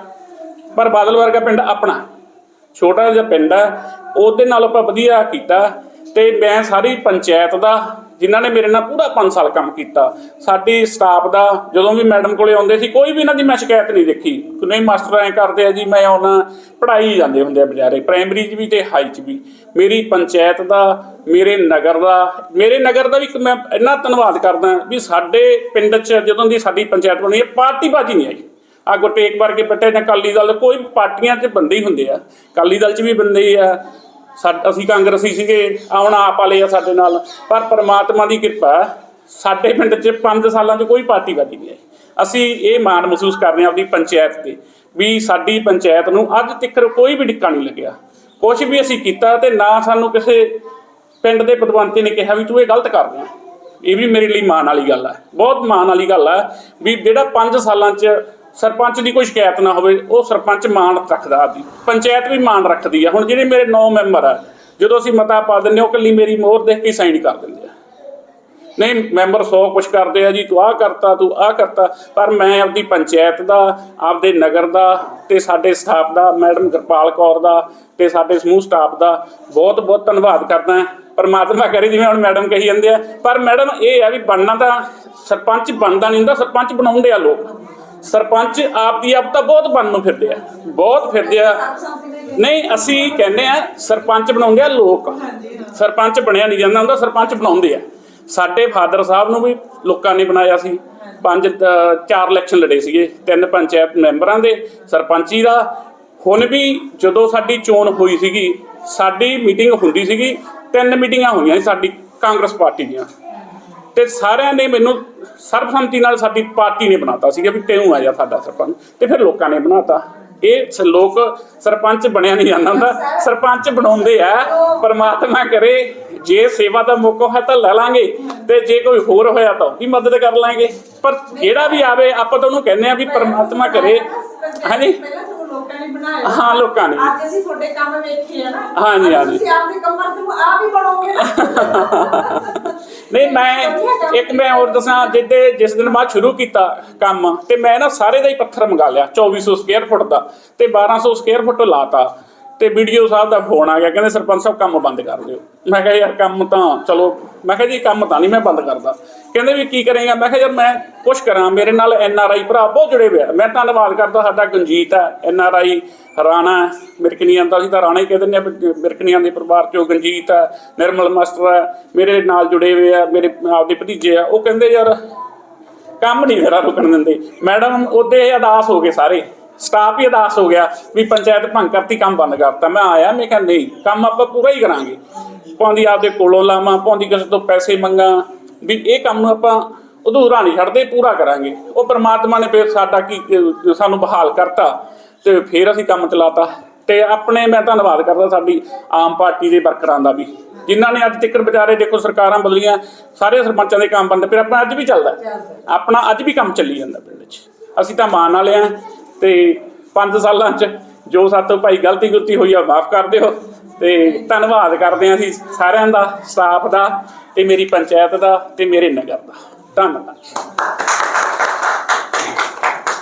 Speaker 4: ਪਰ ਬਾਦਲ ਵਰਗਾ ਪਿੰਡ ਆਪਣਾ। ਛੋਟਾ ਜਿਹਾ ਪਿੰਡ ਆ, ਉਹਦੇ ਨਾਲ ਆਪਾਂ ਵਧੀਆ ਕੀਤਾ ਤੇ ਮੈਂ ਸਾਰੀ ਪੰਚਾਇਤ ਦਾ ਜਿਨ੍ਹਾਂ ਨੇ ਮੇਰੇ ਨਾਲ ਪੂਰਾ 5 ਸਾਲ ਕੰਮ ਕੀਤਾ। ਸਾਡੀ ਸਟਾਫ ਦਾ ਜਦੋਂ ਵੀ ਮੈਡਮ ਕੋਲੇ ਆਉਂਦੇ ਸੀ, ਕੋਈ ਵੀ ਇਹਨਾਂ ਦੀ ਮੈਂ ਸ਼ਿਕਾਇਤ ਨਹੀਂ ਦੇਖੀ। ਕਿ ਨਹੀਂ, ਮਾਸਟਰ ਐਂ ਕਰਦੇ ਆ ਜੀ, ਮੈਂ ਆਉਣਾ ਪੜ੍ਹਾਈ ਜਾਂਦੇ ਹੁੰਦੇ ਆ ਬਜ਼ਾਰੇ ਪ੍ਰਾਇਮਰੀ 'ਚ ਵੀ ਤੇ ਹਾਈ 'ਚ ਵੀ। ਮੇਰੀ ਪੰਚਾਇਤ ਦਾ, ਮੇਰੇ ਨਗਰ ਦਾ, ਮੇਰੇ ਨਗਰ ਦਾ ਵੀ ਇੱਕ ਮੈਂ ਇੰਨਾ ਧੰਨਵਾਦ ਕਰਦਾ ਵੀ ਸਾਡੇ ਪਿੰਡ 'ਚ ਜਦੋਂ ਦੀ ਸਾਡੀ ਪੰਚਾਇਤ ਬਣੀ ਹੈ, ਪਾਰਟੀ ਬਾਜੀ ਨਹੀਂ ਆਈ। ਆ ਗੁਰਟੇਕ ਵਰਗੇ ਬੱਟੇ ਜਾਂ ਅਕਾਲੀ ਦਲ, ਕੋਈ ਪਾਰਟੀਆਂ 'ਚ ਬੰਦੇ ਹੀ ਹੁੰਦੇ ਆ। ਅਕਾਲੀ ਦਲ 'ਚ ਵੀ ਬੰਦੇ ਹੀ ਆ। ਅਸੀਂ ਕਾਂਗਰਸੀ ਸੀਗੇ, ਆਉਣ ਆਪ ਵਾਲੇ ਆ ਸਾਡੇ ਨਾਲ। ਪਰ ਪ੍ਰਮਾਤਮਾ ਦੀ ਕਿਰਪਾ, ਸਾਡੇ ਪਿੰਡ 'ਚ 5 ਸਾਲਾਂ 'ਚ ਕੋਈ ਪਾਰਟੀ ਬਾਜੀ ਨਹੀਂ ਆਈ ਅਸੀਂ ਇਹ ਮਾਣ ਮਹਿਸੂਸ ਕਰਦੇ ਹਾਂ ਆਪਣੀ ਪੰਚਾਇਤ ਤੇ, ਵੀ ਸਾਡੀ ਪੰਚਾਇਤ ਨੂੰ ਅੱਜ ਤੱਕ ਕੋਈ ਵੀ ਡਿੱਕਾ ਨਹੀਂ ਲੱਗਿਆ। ਕੁਝ ਵੀ ਅਸੀਂ ਕੀਤਾ ਤੇ ਨਾ ਸਾਨੂੰ ਕਿਸੇ ਪਿੰਡ ਦੇ ਪਦਵੰਤੇ ਨੇ ਕਿਹਾ ਵੀ ਤੂੰ ਇਹ ਗਲਤ ਕਰ ਰਿਹਾ। ਇਹ ਵੀ ਮੇਰੇ ਲਈ ਮਾਣ ਵਾਲੀ ਗੱਲ ਹੈ। ਬਹੁਤ ਮਾਣ ਵਾਲੀ ਗੱਲ ਹੈ ਵੀ ਜਿਹੜਾ 5 ਸਾਲਾਂ 'ਚ ਸਰਪੰਚ ਦੀ ਕੋਈ ਸ਼ਿਕਾਇਤ ਨਾ ਹੋਵੇ, ਉਹ ਸਰਪੰਚ ਮਾਣ ਰੱਖਦਾ ਆਪਦੀ। ਪੰਚਾਇਤ ਵੀ ਮਾਣ ਰੱਖਦੀ ਆ। ਹੁਣ ਜਿਹੜੇ ਮੇਰੇ 9 ਮੈਂਬਰ ਆ, ਜਦੋਂ ਅਸੀਂ ਮਤਾ ਪਾ ਦਿੰਦੇ ਉਹ ਕੱਲੀ ਮੇਰੀ ਮੋਹਰ ਦੇਖ ਕੇ ਸਾਈਨ ਕਰ ਦਿੰਦੇ ਆ। ਨਹੀਂ, ਮੈਂਬਰ 100 ਕੁਛ ਕਰਦੇ ਆ ਜੀ, ਤੂੰ ਆਹ ਕਰਤਾ, ਤੂੰ ਆਹ ਕਰਤਾ, ਪਰ ਮੈਂ ਆਪਦੀ ਪੰਚਾਇਤ ਦਾ, ਆਪਦੇ ਨਗਰ ਦਾ ਤੇ ਸਾਡੇ ਸਟਾਫ ਦਾ, ਮੈਡਮ ਗੁਰਪਾਲ ਕੌਰ ਦਾ ਤੇ ਸਾਡੇ ਸਮੂਹ ਸਟਾਫ ਦਾ ਬਹੁਤ ਬਹੁਤ ਧੰਨਵਾਦ ਕਰਦਾ ਹਾਂ। ਪਰਮਾਤਮਾ ਕਰੇ ਜਿਵੇਂ ਹੁਣ ਮੈਡਮ ਕਹੀ ਜਾਂਦੇ ਆ। ਪਰ ਮੈਡਮ, ਇਹ ਆ ਵੀ ਬਣਨਾ ਤਾਂ ਸਰਪੰਚ ਬਣਦਾ ਨਹੀਂ ਹੁੰਦਾ, ਸਰਪੰਚ ਬਣਾਉਂਦੇ ਆ ਲੋਕ। ਸਰਪੰਚ ਆਪ ਦੀ ਆਪ ਤਾਂ ਬਹੁਤ ਬਣ ਨੂੰ ਫਿਰਦੇ ਆ, ਬਹੁਤ ਫਿਰਦੇ ਆ। ਨਹੀਂ, ਅਸੀਂ ਕਹਿੰਦੇ ਆ, ਸਰਪੰਚ ਬਣਾਉਂਦੇ ਆ ਲੋਕ। ਸਰਪੰਚ ਬਣਿਆ ਨਹੀਂ ਜਾਂਦਾ ਹੁੰਦਾ, ਸਰਪੰਚ ਬਣਾਉਂਦੇ ਆ। ਸਾਡੇ ਫਾਦਰ ਸਾਹਿਬ ਨੂੰ ਵੀ ਲੋਕਾਂ ਨੇ ਬਣਾਇਆ ਸੀ। ਪੰਜ ਚਾਰ ਇਲੈਕਸ਼ਨ ਲੜੇ ਸੀਗੇ, ਤਿੰਨ ਪੰਚਾਇਤ ਮੈਂਬਰਾਂ ਦੇ, ਸਰਪੰਚੀ ਦਾ। ਹੁਣ ਵੀ ਜਦੋਂ ਸਾਡੀ ਚੋਣ ਹੋਈ ਸੀਗੀ, ਸਾਡੀ ਮੀਟਿੰਗ ਹੁੰਦੀ ਸੀਗੀ, ਤਿੰਨ ਮੀਟਿੰਗਾਂ ਹੋਈਆਂ ਸੀ ਸਾਡੀ ਕਾਂਗਰਸ ਪਾਰਟੀ ਦੀਆਂ। ਤੇ ਸਾਰਿਆਂ ਨੇ ਮੈਨੂੰ ਸਰਬਸੰਮਤੀ ਨਾਲ ਸਾਡੀ ਪਾਰਟੀ ਨੇ ਬਣਾਤਾ ਸੀਗਾ ਵੀ ਤੈਨੂੰ ਆ ਜਾ ਸਾਡਾ ਸਰਪੰਚ। ਤੇ ਫਿਰ ਲੋਕਾਂ ਨੇ ਬਣਾਤਾ। ਇਹ ਲੋਕ ਸਰਪੰਚ ਬਣਿਆ ਨਹੀਂ ਜਾਂਦਾ ਹੁੰਦਾ। ਸਰਪੰਚ ਬਣਾਉਂਦੇ ਆ, ਪਰਮਾਤਮਾ ਕਰੇ, ਜੇ ਸੇਵਾ ਦਾ ਮੌਕਾ ਹੈ ਤਾਂ ਲੈ ਲਾਂਗੇ। ਤੇ ਜੇ ਕੋਈ ਹੋਰ ਹੋਇਆ ਤਾਂ ਵੀ ਮਦਦ ਕਰ ਲਾਂਗੇ। ਪਰ ਜਿਹੜਾ ਵੀ ਆਵੇ, ਆਪਾਂ ਤਾਂ ਉਹਨੂੰ ਕਹਿੰਦੇ ਆ ਵੀ ਪਰਮਾਤਮਾ ਕਰੇ। ਹਾਂਜੀ?
Speaker 5: ਬਣਾਇਆ
Speaker 4: ਹਾਂ ਲੋਕਾਂ ਨੇ।
Speaker 5: ਅੱਜ ਅਸੀਂ ਤੁਹਾਡੇ ਕੰਮ ਵੇਖੇ ਆ ਨਾ।
Speaker 4: ਹਾਂਜੀ, ਹਾਂਜੀ।
Speaker 5: ਤੁਸੀਂ ਆਪਦੇ ਕੰਮਾਂ ਤੋਂ ਹੀ ਬਣੋਗੇ ਨਾ।
Speaker 4: ਨਹੀਂ ਮੈਂ ਇੱਕ ਮੈਂ ਹੋਰ ਦੱਸਾਂ ਜਿੱਦੇ ਜਿਸ ਦਿਨ ਮੈਂ ਸ਼ੁਰੂ ਕੀਤਾ ਕੰਮ ਤੇ ਮੈਂ ਨਾ ਸਾਰੇ ਦਾ ਹੀ ਪੱਥਰ ਮੰਗਾ ਲਿਆ 2400 ਸਕੁਅਰ ਫੁੱਟ ਦਾ ਤੇ 1200 ਸਕੁਅਰ ਫੁੱਟ ਲਾਤਾ। ਤੇ ਵੀਡੀਓ ਸਾਹਿਬ ਦਾ ਫੋਨ ਆ ਗਿਆ ਕਹਿੰਦੇ ਸਰਪੰਚ ਸਾਹਿਬ ਕੰਮ ਬੰਦ ਕਰ ਦਿਓ। ਮੈਂ ਕਿਹਾ ਯਾਰ ਕੰਮ ਤਾਂ ਚਲੋ। ਮੈਂ ਕਿਹਾ ਜੀ ਕੰਮ ਤਾਂ ਨਹੀਂ ਮੈਂ ਬੰਦ ਕਰਦਾ। ਕਹਿੰਦੇ ਵੀ ਕੀ ਕਰੇਗਾ? ਮੈਂ ਕਿਹਾ, ਯਾਰ ਮੈਂ ਕੁਛ ਕਰਾਂ, ਮੇਰੇ ਨਾਲ ਐਨ ਆਰ ਆਈ ਭਰਾ ਬਹੁਤ ਜੁੜੇ ਹੋਏ ਆ। ਮੈਂ ਧੰਨਵਾਦ ਕਰਦਾ ਸਾਡਾ ਗੰਜੀਤ ਹੈ, ਐਨ ਆਰ ਆਈ ਰਾਣਾ ਮਿਰਕਨੀਆਂ ਦਾ ਅਸੀਂ ਤਾਂ ਰਾਣਾ ਹੀ ਕਹਿ ਦਿੰਦੇ ਆ ਮਿਰਕਨੀਆਂ ਦੇ ਪਰਿਵਾਰ ਚੋਂ ਗੰਜੀਤ ਹੈ, ਨਿਰਮਲ ਮਾਸਟਰ ਹੈ, ਮੇਰੇ ਨਾਲ ਜੁੜੇ ਹੋਏ ਆ, ਮੇਰੇ ਆਪਦੇ ਭਤੀਜੇ ਆ। ਉਹ ਕਹਿੰਦੇ, ਯਾਰ ਕੰਮ ਨਹੀਂ ਮੇਰਾ ਰੁਕਣ ਦਿੰਦੇ। ਮੈਡਮ, ਉਹਦੇ ਅਦਾਸ ਹੋ ਗਏ ਸਾਰੇ। ਸਟਾਫ ਹੀ ਅਦਾਸ ਹੋ ਗਿਆ ਵੀ ਪੰਚਾਇਤ ਭੰਗ ਕਰਤੀ, ਕੰਮ ਬੰਦ ਕਰਤਾ। ਮੈਂ ਆਇਆ, ਮੈਂ ਕਿਹਾ, ਨਹੀਂ, ਕੰਮ ਆਪਾਂ ਪੂਰਾ ਹੀ ਕਰਾਂਗੇ। ਪਾਉਂਦੀ ਆਪਦੇ ਕੋਲੋਂ ਲਾਵਾਂ, ਪਾਉਂਦੀ ਕਿਸੇ ਤੋਂ ਪੈਸੇ ਮੰਗਾ ਵੀ ਇਹ ਕੰਮ ਨੂੰ ਆਪਾਂ ਅਧੂਰਾ ਨਹੀਂ ਛੱਡਦੇ, ਪੂਰਾ ਕਰਾਂਗੇ। ਉਹ ਪ੍ਰਮਾਤਮਾ ਨੇ ਫਿਰ ਸਾਡਾ ਕੀ ਸਾਨੂੰ ਬਹਾਲ ਕਰਤਾ ਤੇ ਫਿਰ ਅਸੀਂ ਕੰਮ ਚਲਾਤਾ। ਤੇ ਆਪਣੇ, ਮੈਂ ਧੰਨਵਾਦ ਕਰਦਾ ਸਾਡੀ ਆਮ ਪਾਰਟੀ ਦੇ ਵਰਕਰਾਂ ਦਾ ਵੀ। ਜਿਨ੍ਹਾਂ ਨੇ ਅੱਜ ਤੱਕ ਵਿਚਾਰੇ ਦੇਖੋ ਸਰਕਾਰਾਂ ਬਦਲੀਆਂ, ਸਾਰੇ ਸਰਪੰਚਾਂ ਦੇ ਕੰਮ ਬੰਦ ਫਿਰ ਆਪਣਾ ਅੱਜ ਵੀ ਚੱਲਦਾ। ਆਪਣਾ ਅੱਜ ਵੀ ਕੰਮ ਚੱਲੀ ਜਾਂਦਾ ਪਿੰਡ 'ਚ। ਅਸੀਂ ਤਾਂ ਮਾਨ ਵਾਲੇ ਆ ਤੇ 5 ਸਾਲਾਂ 'ਚ ਜੋ ਸਾਤੋਂ ਭਾਈ ਗਲਤੀ ਗੁਲਤੀ ਹੋਈ ਆ, ਮਾਫ ਕਰ ਦਿਓ। ਤੇ ਧੰਨਵਾਦ ਕਰਦੇ ਹਾਂ ਅਸੀਂ ਸਾਰਿਆਂ ਦਾ, ਸਟਾਫ ਦਾ। ਤੇ ਮੇਰੀ ਪੰਚਾਇਤ ਦਾ ਤੇ ਮੇਰੇ ਨਗਰ ਦਾ। ਧੰਨਵਾਦ।